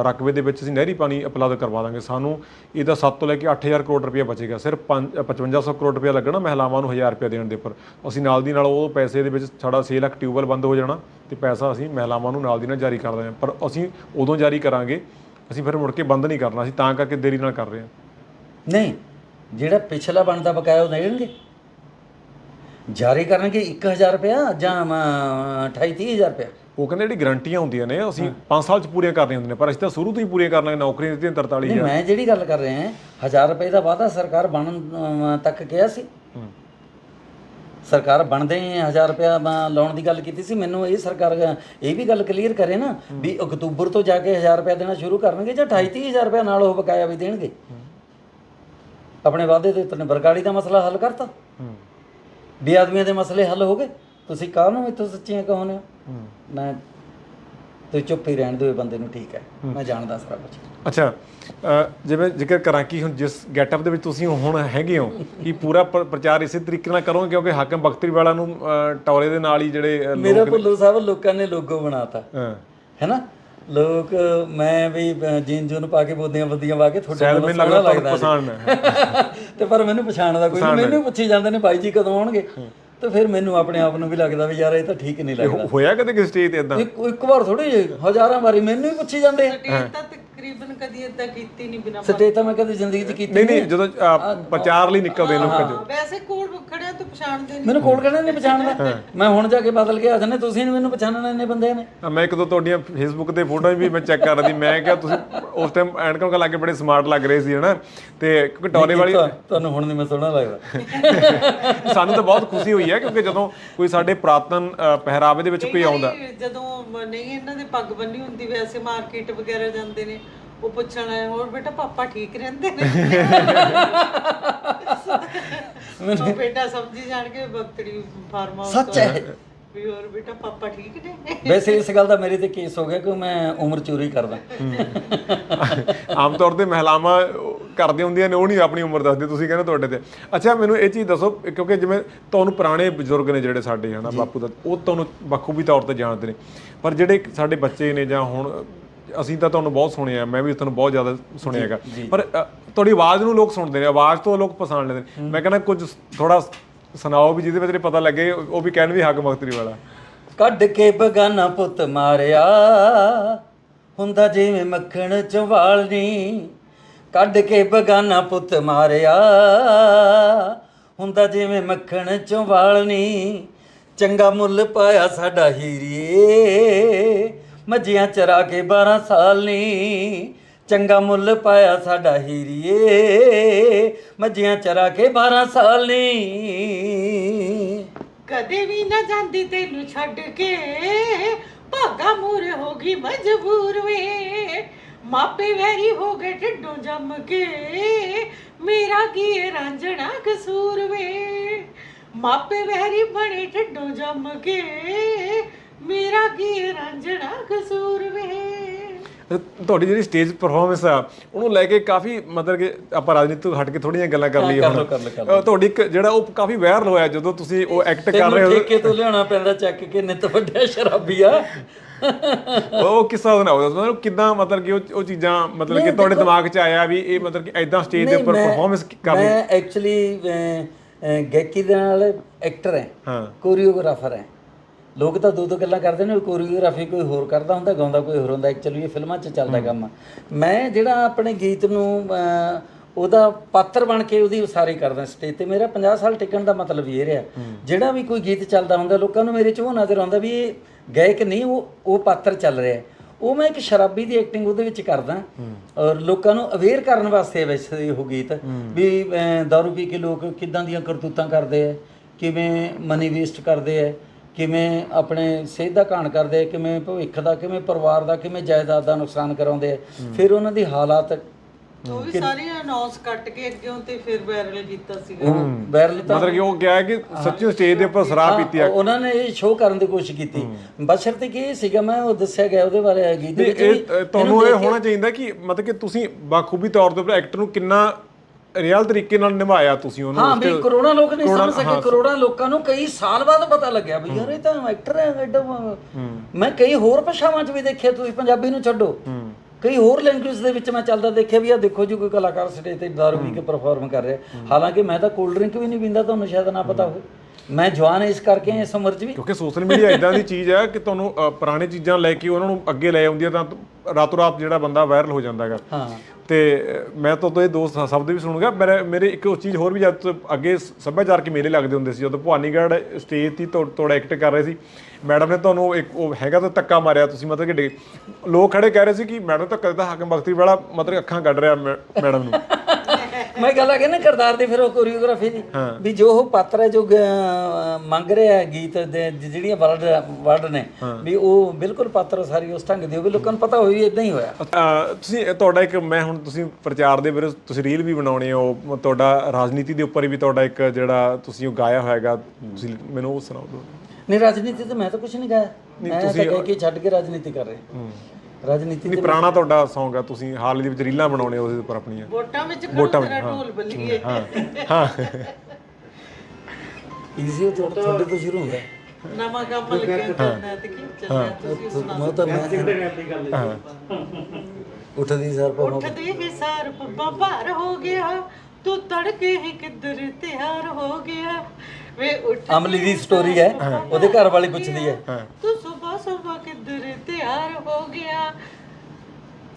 ਰਕਬੇ ਦੇ ਵਿੱਚ ਅਸੀਂ ਨਹਿਰੀ ਪਾਣੀ ਉਪਲਬਧ ਕਰਵਾ ਦਾਂਗੇ। ਸਾਨੂੰ ਇਹਦਾ 7 ਤੋਂ ਲੈ ਕੇ 8000 ਕਰੋੜ ਰੁਪਏ ਬਚੇਗਾ। ਸਿਰਫ 5500 ਕਰੋੜ ਰੁਪਏ ਲੱਗਣਾ ਮਹਿਲਾਵਾਂ ਨੂੰ 1000 ਰੁਪਏ ਦੇਣ ਦੇ ਉੱਪਰ। ਅਸੀਂ ਨਾਲ ਦੀ ਨਾਲ ਉਹ ਪੈਸੇ ਦੇ ਵਿੱਚ ਸਾਡਾ 6 ਲੱਖ ਟਿਊਬਵੈਲ ਬੰਦ ਹੋ ਜਾਣਾ ਤੇ ਪੈਸਾ ਅਸੀਂ ਮਹਿਲਾਵਾਂ ਨੂੰ ਨਾਲ ਦੀ ਨਾਲ ਜਾਰੀ ਕਰ ਦਾਂਗੇ ਪਰ ਅਸੀਂ ਉਦੋਂ ਜਾਰੀ ਕਰਾਂਗੇ, ਅਸੀਂ ਫਿਰ ਮੁੜ ਕੇ ਬੰਦ ਨਹੀਂ ਕਰਨਾ। ਅਸੀਂ ਤਾਂ ਕਰਕੇ ਦੇਰੀ ਨਾਲ ਕਰ ਰਹੇ ਹਾਂ। ਨਹੀਂ, ਜਿਹੜਾ ਪਿਛਲਾ ਬਣਦਾ ਬਕਾਇਆ ਉਹ ਦੇਣਗੇ? ਜਾਰੀ ਕਰਨਗੇ 1000 ਰੁਪਇਆ ਜਾਂ 28 30000 ਰੁਪਇਆ। ਉਹ ਕਹਿੰਦੇ ਜਿਹੜੀ ਗਰੰਟੀਆਂ ਹੁੰਦੀਆਂ ਨੇ ਅਸੀਂ 5 ਸਾਲ ਚ ਪੂਰੀਆਂ ਕਰਨੀਆਂ ਹੁੰਦੀਆਂ ਨੇ ਪਰ ਅਸੀਂ ਤਾਂ ਸ਼ੁਰੂ ਤੋਂ ਹੀ ਪੂਰੀਆਂ ਕਰ ਲਾਂਗੇ ਨੌਕਰੀਆਂ ਦਿੱਤੀਆਂ 43000 ਨਹੀਂ ਮੈਂ ਜਿਹੜੀ ਗੱਲ ਕਰ ਰਿਹਾ ਹਾਂ 1000 ਰੁਪਏ ਦਾ ਵਾਅਦਾ ਸਰਕਾਰ ਬਣਨ ਤੱਕ ਕਿਹਾ ਸੀ। ਸਰਕਾਰ ਬਣਦੇ ਹੀ 1000 ਰੁਪਇਆ ਮੈਂ ਲਾਉਣ ਦੀ ਗੱਲ ਕੀਤੀ ਸੀ। ਮੈਨੂੰ ਇਹ ਸਰਕਾਰ ਇਹ ਵੀ ਗੱਲ ਕਲੀਅਰ ਕਰੇ ਨਾ ਵੀ ਅਕਤੂਬਰ ਤੋਂ ਜਾ ਕੇ 1000 ਰੁਪਇਆ ਦੇਣਾ ਸ਼ੁਰੂ ਕਰਨਗੇ ਜਾਂ 28 30000 ਰੁਪਇਆ ਨਾਲ ਉਹ ਬਕਾਇਆ ਵੀ ਦੇਣਗੇ। ਆਪਣੇ ਵਾਅਦੇ ਉੱਤੇ ਬਰਗਾੜੀ ਦਾ ਮਸਲਾ ਹੱਲ ਕਰਤਾ। ਬੇਆਦਮੀਆਂ ਦੇ ਮਸਲੇ ਹੱਲ ਹੋ ਗਏ। ਤੁਸੀਂ ਕਾਹਨੂੰ ਇੱਥੋਂ ਸੱਚੀਆਂ ਕਹੋਨੇ ਮੈਂ ਤੇ ਚੁੱਪ ਹੀ ਰਹਿਣ ਦਿਓ ਇਹ ਬੰਦੇ ਨੂੰ ਠੀਕ ਹੈ। ਮੈਂ ਜਾਣਦਾ ਸਾਰਾ ਕੁਝ ਅੱਛਾ ਜਿਵੇਂ ਜ਼ਿਕਰ ਕਰਾਂ ਕਿ ਹੁਣ ਜਿਸ ਗੈਟਅਪ ਦੇ ਵਿੱਚ ਤੁਸੀਂ ਹੁਣ ਹੈਗੇ ਹੋ ਕਿ ਪੂਰਾ ਪ੍ਰ- ਪ੍ਰਚਾਰ ਇਸੇ ਤਰੀਕੇ ਨਾਲ ਕਰੋਗੇ? ਕਿਉਂਕਿ ਹਾਕਮ ਬਖਤਰੀ ਵਾਲਾ ਨੂੰ ਟੌਰੇ ਦੇ ਨਾਲ ਹੀ ਜਿਹੜੇ ਮੇਰਾ ਭੁੱਲੋ ਸਾਹਿਬ ਲੋਕਾਂ ਨੇ ਲੋਗੋ ਬਣਾਤਾ। ਹਾਂ। ਹੈਨਾ? ਲੋਕ ਮੈਂ ਵੀ ਜੀਨ ਜੂਨ ਪਾ ਕੇ ਬੋਦੀਆਂ ਬੱਦੀਆਂ ਪਾ ਕੇ ਤੁਹਾਡੇ ਸੋਹਣਾ ਲੱਗਦਾ ਪਛਾਣਨਾ ਹੈ। ਤੇ ਪਰ ਮੈਨੂੰ ਪਛਾਣਦਾ ਕੋਈ ਨਹੀਂ ਮੈਨੂੰ ਪੁੱਛੀ ਜਾਂਦੇ ਨੇ ਬਾਈ ਜੀ ਕਦੋਂ ਆਉਣਗੇ? ਤੇ ਫਿਰ ਮੈਨੂੰ ਆਪਣੇ ਆਪ ਨੂੰ ਵੀ ਲੱਗਦਾ ਵੀ ਯਾਰ ਇਹ ਤਾਂ ਠੀਕ ਨਹੀਂ ਲੱਗਦਾ। ਹੋਇਆ ਕਦੇ ਕਿਸੇ ਸਟੇਜ ਤੇ ਇਦਾਂ ਇੱਕ ਇੱਕ ਵਾਰ ਥੋੜੀ ਹਜ਼ਾਰਾਂ ਵਾਰੀ ਮੈਨੂੰ ਵੀ ਪੁੱਛੀ ਜਾਂਦੇ ਆ। ਤਕਰੀਬਨ ਕਦੀ ਏਦਾਂ ਕੀਤੀ ਨਹੀਂ ਬਿਨਾ ਸਟੇ ਤਾਂ ਮੈਂ ਕਦੇ ਜ਼ਿੰਦਗੀ 'ਚ ਕੀਤੀ ਨਹੀਂ ਨਹੀਂ ਜਦੋਂ ਅ, ਪ੍ਰਚਾਰ ਲਈ ਨਿਕਲਦੇ ਨੇ ਲੋਕਾਂ ਚ। ਵੈਸੇ ਕੋਲ ਖੜਿਆ ਤੂੰ ਪਛਾਣਦੇ ਨਹੀਂ ਮੈਨੂੰ ਕੋਲ ਕਹਿੰਦੇ ਨਹੀਂ ਪਛਾਣਦਾ। ਮੈਂ ਹੁਣ ਜਾ ਕੇ ਬਦਲ ਕੇ ਆ ਜਾਂਦੇ ਤੁਸੀਂ ਨਹੀਂ ਮੈਨੂੰ ਪਛਾਣਨਾ ਇੰਨੇ ਬੰਦੇ ਨੇ। ਅ, ਮੈਂ ਇੱਕ ਦੋ ਤੁਹਾਡੀਆਂ ਫੇਸਬੁੱਕ ਤੇ ਫੋਟੋਆਂ ਵੀ ਮੈਂ ਚੈੱਕ ਕਰ ਰਹੀ ਸੀ। ਮੈਂ ਕਿਹਾ ਤੁਸੀਂ ਉਸ ਟਾਈਮ ਐਨਕਾਂ ਲਾ ਕੇ ਬੜੇ ਸਮਾਰਟ ਲੱਗ ਰਹੇ ਸੀ ਹਨਾ? ਤੇ ਕਿਉਂਕਿ ਟੌਰੇ ਵਾਲੀ ਤੁਹਾ- ਤੁਹਾਨੂੰ ਹੁਣ ਨਹੀਂ ਮੈਂ ਸੋਹਣਾ ਲੱਗਦਾ। ਸਾਨੂੰ ਤਾਂ ਬਹੁਤ ਖੁਸ਼ੀ ਹੋਈ ਹੈ ਕਿਉਂਕਿ ਜਦੋਂ ਕੋਈ ਸਾਡੇ ਪ੍ਰਾਤਨ ਪਹਿਰਾਵੇ ਦੇ ਵਿੱਚ ਕੋਈ ਆਉਂਦਾ। ਜਦੋਂ ਮ- ਨਹੀਂ ਇਹਨਾਂ ਦੇ ਪੱਗ ਬੰਨੀ ਹੁੰਦੀ ਵੈਸੇ ਮਾਰਕੀਟ ਵਗੈਰਾ ਜਾਂਦੇ ਨੇ। ਉਹ ਪੁੱਛਣ ਆਏ ਹੋਰ ਬੇਟਾ ਪਾਪਾ ਠੀਕ ਰਹਿੰਦੇ ਨੇ? ਉਹ ਬੇਟਾ ਸਮਝੀ ਜਾਣ ਕੇ ਬਖਤੜੀ ਫਾਰਮ ਸੱਚ ਹੈ। ਵੀ ਹੋਰ ਬੇਟਾ ਪਾਪਾ ਠੀਕ ਨੇ? ਵੈਸੇ ਇਸ ਗੱਲ ਦਾ ਮੇਰੇ ਤੇ ਕੇਸ ਹੋ ਗਿਆ ਕਿ ਮੈਂ ਉਮਰ ਚੋਰੀ ਕਰਦਾ। ਆਮ ਤੌਰ ਤੇ ਮਹਿਲਾਵਾਂ ਉਹ ਕਰਦੀਆਂ ਹੁੰਦੀਆਂ ਨੇ ਉਹ ਨਹੀਂ ਆਪਣੀ ਉਮਰ ਦੱਸਦੇ ਤੁਸੀਂ ਕਹਿੰਦੇ ਤੁਹਾਡੇ ਤੇ। ਅੱਛਾ ਮੈਨੂੰ ਇਹ ਚੀਜ਼ ਦੱਸੋ ਕਿਉਂਕਿ ਜਿਵੇਂ ਤੁਹਾਨੂੰ ਪੁਰਾਣੇ ਬਜ਼ੁਰਗ ਨੇ ਜਿਹੜੇ ਸਾਡੇ ਹਨਾ ਬਾਪੂ ਦਾ ਉਹ ਤੁਹਾਨੂੰ ਬਖੂਬੀ ਤੌਰ ਤੇ ਜਾਣਦੇ ਨੇ। ਪਰ ਜਿਹੜੇ ਸਾਡੇ ਬੱਚੇ ਨੇ ਜਾਂ ਹੁਣ ਅਸੀਂ ਤਾਂ ਤੁਹਾਨੂੰ ਬਹੁਤ ਸੁਣਿਆ ਮੈਂ ਵੀ ਤੁਹਾਨੂੰ ਬਹੁਤ ਜ਼ਿਆਦਾ ਸੁਣਿਆ ਹੈਗਾ। ਪਰ ਅ, ਤੁਹਾਡੀ ਆਵਾਜ਼ ਨੂੰ ਲੋਕ ਸੁਣਦੇ ਨੇ ਆਵਾਜ਼ ਤੋਂ ਲੋਕ ਪਛਾਣ ਲੈਂਦੇ ਨੇ। ਮੈਂ ਕਹਿੰਦਾ ਕੁਝ ਥੋੜਾ ਸੁਣਾਓ ਵੀ ਜਿਹਦੇ ਵਿੱਚ ਪਤਾ ਲੱਗੇ ਉਹ ਵੀ ਕਹਿਣ ਵੀ ਹੱਕ ਮਖਤਰੀ ਵਾਲਾ। ਕੱਢ ਕੇ ਬਗਾਨਾ ਪੁੱਤ ਮਾਰਿਆ। ਹੁੰਦਾ ਜਿਵੇਂ ਮੱਖਣ ਚਵਾਲਨੀ ਕੱਢ ਕੇ ਬਗਾਨਾ ਪੁੱਤ ਮਾਰਿਆ। ਹੁੰਦਾ ਜਿਵੇਂ ਮੱਖਣ ਚਵਾਲਨੀ ਚੰਗਾ ਮੁੱਲ ਪਾਇਆ ਸਾਡਾ ਹੀਰੀਏ। ਮੱਝੀਆਂ ਚਰਾ ਕੇ 12 ਸਾਲ ਨੇ। ਚੰਗਾ ਮੁੱਲ ਪਾਇਆ ਸਾਡਾ ਹੀਰੀਏ। ਮੱਝੀਆਂ ਚਰਾ ਕੇ 12 ਸਾਲ ਨੇ। ਕਦੇ ਵੀ ਨਾ ਜਾਂਦੀ ਤੈਨੂੰ ਛੱਡ ਕੇ। ਭਾਗਾ ਮੂਰੇ ਹੋ ਗਈ ਮਜਬੂਰ ਵੇ। ਮਾਪੇ ਵੈਰੀ ਹੋ ਗਏ ਢਿੱਡੋਂ ਜੰਮ ਕੇ। ਮੇਰਾ ਕੀ ਇਹ ਰਾਂਝਣਾ ਕਸੂਰ ਵੇ। ਮਾਪੇ ਵੈਰੀ ਬਣੇ ਢਿੱਡੋਂ ਜੰਮ ਕੇ। ਮੇਰਾ ਕੀ ਰਾਂਝਣਾ ਕਸੂਰ ਵੇ। ਤੁਹਾਡੀ ਜਿਹੜੀ ਸਟੇਜ ਪਰਫਾਰਮੈਂਸ ਆ ਉਹਨੂੰ ਲੈ ਕੇ ਕਾਫੀ ਮਤਲਬ ਕਿ ਆਪਾਂ ਰਾਜਨੀਤੀ ਤੋਂ ਹਟ ਕੇ ਥੋੜੀਆਂ ਗੱਲਾਂ ਕਰ ਲਈਏ ਹੁਣ। ਅ, ਤੁਹਾਡੀ ਇੱਕ ਜਿਹੜਾ ਉਹ ਕਾਫੀ ਵਾਇਰਲ ਹੋਇਆ ਜਦੋਂ ਤੁਸੀਂ ਉਹ ਐਕਟ ਕਰ ਰਹੇ ਤੈਨੂੰ ਹੋ। ਠੇਕੇ ਤੋਂ ਲਿਆਉਣਾ ਪੈਂਦਾ ਚੱਕ ਕੇ ਨਿੱਤ ਵੱਡਿਆ ਸ਼ਰਾਬੀਆ ਉਹ ਕਿੱਸਾ ਸੁਣਾਓ ਮਤਲਬ ਕਿਦਾਂ ਮਤਲਬ ਕਿ ਉਹ ਉਹ ਚੀਜ਼ਾਂ ਮਤਲਬ ਕਿ ਤੁਹਾਡੇ ਦਿਮਾਗ 'ਚ ਆਇਆ ਵੀ ਇਹ ਮਤਲਬ ਕਿ ਐਦਾਂ ਸਟੇਜ ਦੇ ਉੱਪਰ ਪਰਫਾਰਮੈਂਸ ਕਰਨੀ ਮੈਂ ਐਕਚੁਅਲੀ ਗਾਇਕੀ ਦੇ ਨਾਲ ਐਕਟਰ ਹਾਂ। ਕੋਰੀਓਗ੍ਰਾਫਰ ਹੈ। ਲੋਕ ਤਾਂ ਦੋ ਦੋ ਗੱਲਾਂ ਕਰਦੇ ਨੇ ਕੋਰੀਓਗ੍ਰਾਫੀ ਕੋਈ ਹੋਰ ਕਰਦਾ ਹੁੰਦਾ ਗਾਉਂਦਾ ਕੋਈ ਹੋਰ ਹੁੰਦਾ ਐਕਚੁਅਲੀ ਇਹ ਫਿਲਮਾਂ 'ਚ ਚੱਲਦਾ ਕੰਮ। ਮੈਂ ਜਿਹੜਾ ਆਪਣੇ ਗੀਤ ਨੂੰ ਉਹਦਾ ਪਾਤਰ ਬਣ ਕੇ ਉਹਦੀ ਉਸਾਰੀ ਕਰਦਾ ਸਟੇਜ ਤੇ ਮੇਰਾ 50 ਸਾਲ ਟਿਕਣ ਦਾ ਮਤਲਬ ਇਹ ਰਿਹਾ। ਜਿਹੜਾ ਵੀ ਕੋਈ ਗੀਤ ਚੱਲਦਾ ਹੁੰਦਾ ਲੋਕਾਂ ਨੂੰ ਮੇਰੇ 'ਚ ਉਹ ਨਜ਼ਰ ਆਉਂਦਾ ਵੀ ਇਹ ਗਾਇਕ ਨਹੀਂ ਉਹ ਉਹ ਪਾਤਰ ਚੱਲ ਰਿਹਾ। ਉਹ ਮੈਂ ਇੱਕ ਸ਼ਰਾਬੀ ਦੀ ਐਕਟਿੰਗ ਉਹਦੇ ਵਿੱਚ ਕਰਦਾ। ਔਰ ਲੋਕਾਂ ਨੂੰ ਅਵੇਅਰ ਕਰਨ ਵਾਸਤੇ ਵੈਸੇ ਇਹ ਗੀਤ। ਵੀ ਦਾਰੂ ਪੀ ਕੇ ਲੋਕ ਕਿੱਦਾਂ ਦੀਆਂ ਕਰਤੂਤਾਂ ਕਰਦੇ ਆ ਕਿਵੇਂ ਮਨੀ ਵੇਸਟ ਕਰਦੇ ਆ। ਕਿਵੇਂ ਆਪਣੇ ਸਿਹਤ ਦਾ ਘਾਣ ਕਰਦੇ ਆ ਕਿਵੇਂ ਭਵਿੱਖ ਦਾ ਕਿਵੇਂ ਪਰਿਵਾਰ ਦਾ ਕਿਵੇਂ ਜਾਇਦਾਦ ਦਾ ਨੁਕਸਾਨ ਕਰਾਉਂਦੇ ਆ। ਫਿਰ ਉਹਨਾਂ ਦੀ ਹਾਲਾਤ ਉਹ ਵੀ ਸਾਰੀ ਅਨਾਉਂਸ ਕੱਟ ਕੇ ਅੱਗਿਓਂ ਤੇ ਫਿਰ ਵਾਇਰਲ ਕੀਤਾ ਸੀਗਾ। ਉਹ ਵਾਇਰਲ ਤਾਂ ਮਤਲਬ ਕਿ ਉਹ ਕਿਹਾ ਹੈ। ਕਿ ਸੱਚੀ ਸਟੇਜ ਦੇ ਉੱਪਰ ਸ਼ਰਾਬ ਪੀਤੀ ਆ। ਹਾਂ, ਉਹਨਾਂ ਨੇ ਇਹ ਸ਼ੋਅ ਕਰਨ ਦੀ ਕੋਸ਼ਿਸ਼ ਕੀਤੀ। ਬਸ਼ਰਤੇ ਕਿ ਇਹ ਸੀਗਾ ਮੈਂ ਉਹ ਦੱਸਿਆ ਗਿਆ ਉਹਦੇ ਬਾਰੇ ਤੁਹਾਨੂੰ ਇਹ ਹੋਣਾ ਚਾਹੀਦਾ ਕਿ ਮਤਲਬ ਕਿ ਤੁਸੀਂ ਬਾਖੂਬੀ ਤੌਰ ਤੇ ਐਕਟਰ ਨੂੰ ਕਿੰਨਾ ਰੀਅਲ ਤਰੀਕੇ ਨਾਲ ਨਿਭਾਇਆ ਤੁਸੀਂ ਉਹਨੂੰ ਹਾਂ ਵੀ ਕਰੋੜਾਂ ਲੋਕ ਨਹੀਂ ਸਮਝ ਸਕੇ ਕਰੋੜਾਂ ਲੋਕਾਂ ਨੂੰ ਕਈ ਸਾਲ ਬਾਅਦ ਪਤਾ ਲੱਗਿਆ ਵੀ ਯਾਰ ਇਹ ਤਾਂ ਐਕਟਰ ਹੈ ਐਡਾ। ਮੈਂ ਕਈ ਹੋਰ ਭਾਸ਼ਾਵਾਂ 'ਚ ਵੀ ਦੇਖਿਆ ਤੁਸੀਂ ਪੰਜਾਬੀ ਨੂੰ ਛੱਡੋ। ਕਈ ਹੋਰ ਲੈਂਗੁਏਜ ਦੇ ਵਿੱਚ ਮੈਂ ਚੱਲਦਾ ਦੇਖਿਆ ਵੀ ਆ ਦੇਖੋ ਜੀ ਕੋਈ ਕਲਾਕਾਰ ਸਟੇਜ ਤੇ ਦਾਰੂ ਪੀ ਕੇ ਪਰਫਾਰਮ ਕਰ ਰਿਹਾ। ਹਾਲਾਂਕਿ ਮੈਂ ਤਾਂ ਕੋਲਡ ਡਰਿੰਕ ਵੀ ਨਹੀਂ ਪੀਂਦਾ ਤੁਹਾਨੂੰ ਸ਼ਾਇਦ ਨਾ ਪਤਾ ਹੋਵੇ। ਮੈਂ ਜਵਾਨ ਇਸ ਕਰਕੇ ਇਸ ਉਮਰ 'ਚ ਵੀ। ਕਿਉਂਕਿ ਸੋਸ਼ਲ ਮੀਡੀਆ ਇਦਾਂ ਦੀ ਚੀਜ਼ ਹੈ ਕਿ ਤੁਹਾਨੂੰ ਪੁਰਾਣੀ ਚੀਜ਼ਾਂ ਲੈ ਕੇ ਉਹਨਾਂ ਨੂੰ ਅੱਗੇ ਲੈ ਆਉਂਦੀ ਹੈ ਤਾਂ ਰਾਤੋਂ ਰਾਤ ਜਿਹੜਾ ਬੰਦਾ ਵਾਇਰਲ ਹੋ ਜਾਂਦਾ ਹੈਗਾ। ਹਾਂ। ਤੇ ਮੈਂ ਤਾਂ ਤੋਂ ਇਹ ਦੋ ਸ- ਸ਼ਬਦ ਵੀ ਸੁਣੂਗਾ ਮੇਰੇ ਮੇਰੇ ਇੱਕ ਉਹ ਚੀਜ਼ ਹੋਰ ਵੀ ਜਦ ਅੱਗੇ ਸੱਭਿਆਚਾਰਕ ਮੇਲੇ ਲੱਗਦੇ ਹੁੰਦੇ ਸੀ ਜਦੋਂ ਭਵਾਨੀਗੜ੍ਹ ਸਟੇਜ ਤੇ ਤੁਹਾ- ਤੁਹਾਡਾ ਐਕਟ ਕਰ ਰਹੇ ਸੀ। ਮੈਡਮ ਨੇ ਤੁਹਾਨੂੰ ਇੱਕ, ਉਹ ਹੈਗਾ ਤਾਂ ਧੱਕਾ ਮਾਰਿਆ, ਤੁਸੀਂ ਮਤਲਬ ਕਿ ਡਿੱਗ- ਲੋਕ ਖੜੇ ਕਹਿ ਰਹੇ ਸੀ ਕਿ ਮੈਡਮ ਧੱਕਾ ਦਿੱਤਾ ਹਾਕਮ ਬਖਤਰੀ ਵਾਲਾ ਮਤਲਬ ਅੱਖਾਂ ਕੱਢ ਰਿਹਾ ਮੈ- ਮੈਡਮ ਨੂੰ। ਮੈਂ ਗੱਲ ਆ ਕਿ ਨਾ ਕਰਤਾਰ ਦੀ ਫਿਰ ਉਹ ਕੋਰੀਓਗ੍ਰਾਫੀ ਦੀ ਵੀ ਜੋ ਉਹ ਪਾਤਰ ਹੈ ਜੋ ਗ- ਮੰਗ ਰਿਹਾ ਹੈ ਗੀਤ ਦੇ ਜਿਹੜੀਆਂ ਵਰਡ ਵਰਡ ਨੇ ਵੀ ਉਹ ਬਿਲਕੁਲ ਪਾਤਰ ਸਾਰੀ ਉਸ ਢੰਗ ਦੀ ਹੋਵੇ ਲੋਕਾਂ ਨੂੰ ਪਤਾ ਹੋਈ ਇਦਾਂ ਹੀ ਹੋਇਆ। ਅ, ਤੁਸੀਂ ਇਹ ਤੁਹਾਡਾ ਇੱਕ ਮੈਂ ਹੁਣ ਤੁਸੀਂ ਪ੍ਰਚਾਰ ਦੇ ਵਿਰੁੱਧ ਤੁਸੀਂ ਰੀਲ ਵੀ ਬਣਾਉਣੇ ਹੋ ਮ- ਤੁਹਾਡਾ ਰਾਜਨੀਤੀ ਦੇ ਉੱਪਰ ਵੀ ਤੁਹਾਡਾ ਇੱਕ ਜਿਹੜਾ ਤੁਸੀਂ ਉਹ ਗਾਇਆ ਹੋਇਆਗਾ ਤੁਸੀਂ ਮੈਨੂੰ ਉਹ ਸੁਣਾਓ। ਨਹੀਂ ਰਾਜਨੀਤੀ ਤੇ ਮੈਂ ਤਾਂ ਕੁਝ ਨਹੀਂ ਗਾਇਆ। ਮੈਂ ਤਾਂ ਕਹਿ ਕੇ ਛੱਡ ਕੇ ਰਾਜਨੀਤੀ ਕਰ ਰਿਹਾ। ਰਾਜਨੀਤੀ ਨਹੀਂ ਪੁਰਾਣਾ ਤੁਹਾਡਾ Song ਆ ਤੁਸੀਂ ਹਾਲ ਦੇ ਵਿੱਚ ਰੀਲਾਂ ਬਣਾਉਣੇ ਹੋ ਉਹਦੇ ਉੱਪਰ ਆਪਣੀਆਂ। ਵੋਟਾਂ ਵਿੱਚ ਕਰੋ ਤੇਰਾ ਢੋਲ ਬੱਲੀਏ। ਹਾਂ ਈਜ਼ੀ ਤੁਹਾਡੇ ਤੋਂ ਸ਼ੁਰੂ ਹੁੰਦਾ। ਨਵਾਂ ਕੰਮ ਲੱਗਿਆ ਕਰਨਾ ਤੇ ਕੀ ਚੱਲਣਾ ਤੁਸੀਂ ਸੁਣਾ ਮੈਂ ਤਾਂ ਮੈਂ ਉੱਠਦੀ ਸਾਰ ਪਾ ਉੱਠਦੇ ਹੀ ਸਾਰ ਪੱਬਾ ਭਾਰ ਹੋ ਗਿਆ। ਤੂੰ ਤੜਕੇ ਹੀ ਕਿੱਧਰ ਤਿਆਰ ਹੋ ਗਿਆ? ਵੇ ਉੱਠ ਅਮਲੀ ਦੀ ਸਟੋਰੀ ਹੈ ਉਹਦੇ ਘਰ ਵਾਲੀ ਪੁੱਛਦੀ ਹੈ। ਤੂੰ ਸਵੇਰ ਸਵੇਰ ਕਿੱਧਰ ਤਿਆਰ ਹੋ ਗਿਆ?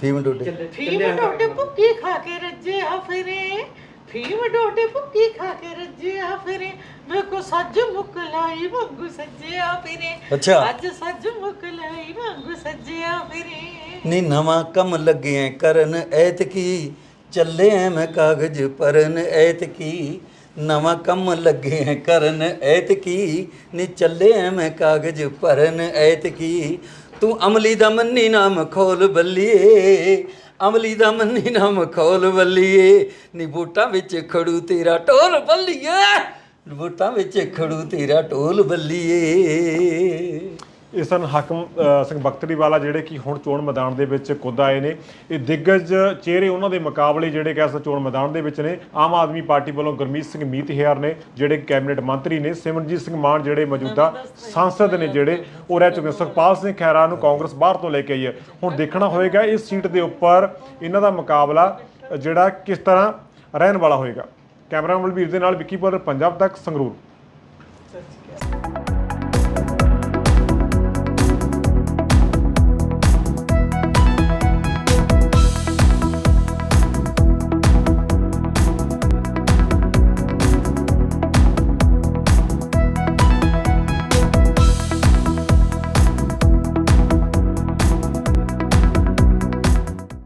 ਫੀਮ ਡੋਡੇ। ਫੀਮ ਡੋਡੇ ਭੁੱਕੀ ਖਾ ਕੇ ਰੱਜਿਆ ਫਿਰੇ। ਫੀਮ ਡੋਡੇ ਭੁੱਕੀ ਖਾ ਕੇ ਰੱਜਿਆ ਫਿਰੇ। ਮੇਰੇ ਕੋ ਸੱਜ ਮੁਕਲਾਈ ਵਾਂਗੂ ਸੱਜਿਆ ਫਿਰੇ। ਅੱਛਾ। ਅੱਜ ਸੱਜ ਮੁਕਲਾਈ ਵਾਂਗੂ ਸੱਜਿਆ ਫਿਰੇ। ਨੀ ਨਵਾਂ ਕੰਮ ਲੱਗਿਆ ਕਰਨ ਐਤਕੀ ਚੱਲੇ ਐ ਮੈਂ ਕਾਗਜ਼ ਭਰਨ ਐਤਕੀ ਨਵਾਂ ਕੰਮ ਲੱਗੇ ਕਰਨ ਐਤਕੀ ਨੀ ਚੱਲੇ ਐ ਮੈਂ ਕਾਗਜ਼ ਭਰਨ ਐਤਕੀ ਤੂੰ ਅਮਲੀ ਦਾ ਮੰਨੀ ਨਾਮ ਖੋਲ ਬੱਲੀਏ, ਅਮਲੀ ਦਾ ਮੰਨੀ ਨਾਮ ਖੋਲ ਬੱਲੀਏ। ਨੀ ਬੂਟਾਂ ਵਿੱਚ ਖੜੂ ਤੇਰਾ ਢੋਲ ਬੱਲੀਏ ਬੂਟਾਂ ਵਿੱਚ ਖੜੂ ਤੇਰਾ ਢੋਲ ਬੱਲੀਏ। ਇਹ ਸਨ ਹਾਕਮ ਸਿੰਘ ਬਖਤਰੀਵਾਲਾ ਜਿਹੜੇ ਕਿ ਹੁਣ ਚੋਣ ਮੈਦਾਨ ਦੇ ਵਿੱਚ ਕੁੱਦ ਆਏ ਨੇ, ਇਹ ਦਿੱਗਜ ਚਿਹਰੇ ਉਹਨਾਂ ਦੇ ਮੁਕਾਬਲੇ ਜਿਹੜੇ ਕਿ ਇਸ ਚੋਣ ਮੈਦਾਨ ਦੇ ਵਿੱਚ ਨੇ। ਆਮ ਆਦਮੀ ਪਾਰਟੀ ਵੱਲੋਂ ਗੁਰਮੀਤ ਸਿੰਘ ਮੀਤਹਿਰ ਨੇ, ਜਿਹੜੇ ਕੈਬਨਿਟ ਮੰਤਰੀ ਨੇ, ਸਿਮਰਨਜੀਤ ਸਿੰਘ ਮਾਨ ਜਿਹੜੇ ਮੌਜੂਦਾ ਸੰਸਦ ਨੇ ਜਿਹੜੇ, ਉਹ ਰਹਿ ਚੁੱਕੇ ਨੇ। ਸੁਖਪਾਲ ਸਿੰਘ ਖਹਿਰਾ ਨੂੰ ਕਾਂਗਰਸ ਬਾਹਰ ਤੋਂ ਲੈ ਕੇ ਆਈ ਹੈ। ਹੁਣ ਦੇਖਣਾ ਹੋਏਗਾ ਇਸ ਸੀਟ ਦੇ ਉੱਪਰ ਇਹਨਾਂ ਦਾ ਮੁਕਾਬਲਾ ਜਿਹੜਾ ਕਿਸ ਤਰ੍ਹਾਂ ਰਹਿਣ ਵਾਲਾ ਹੋਏਗਾ। ਕੈਮਰਾਮੈਨ ਬਲਬੀਰ ਦੇ ਨਾਲ ਵਿੱਕੀ ਪੋਲਰ ਪੰਜਾਬ ਤੱਕ ਸੰਗਰੂਰ।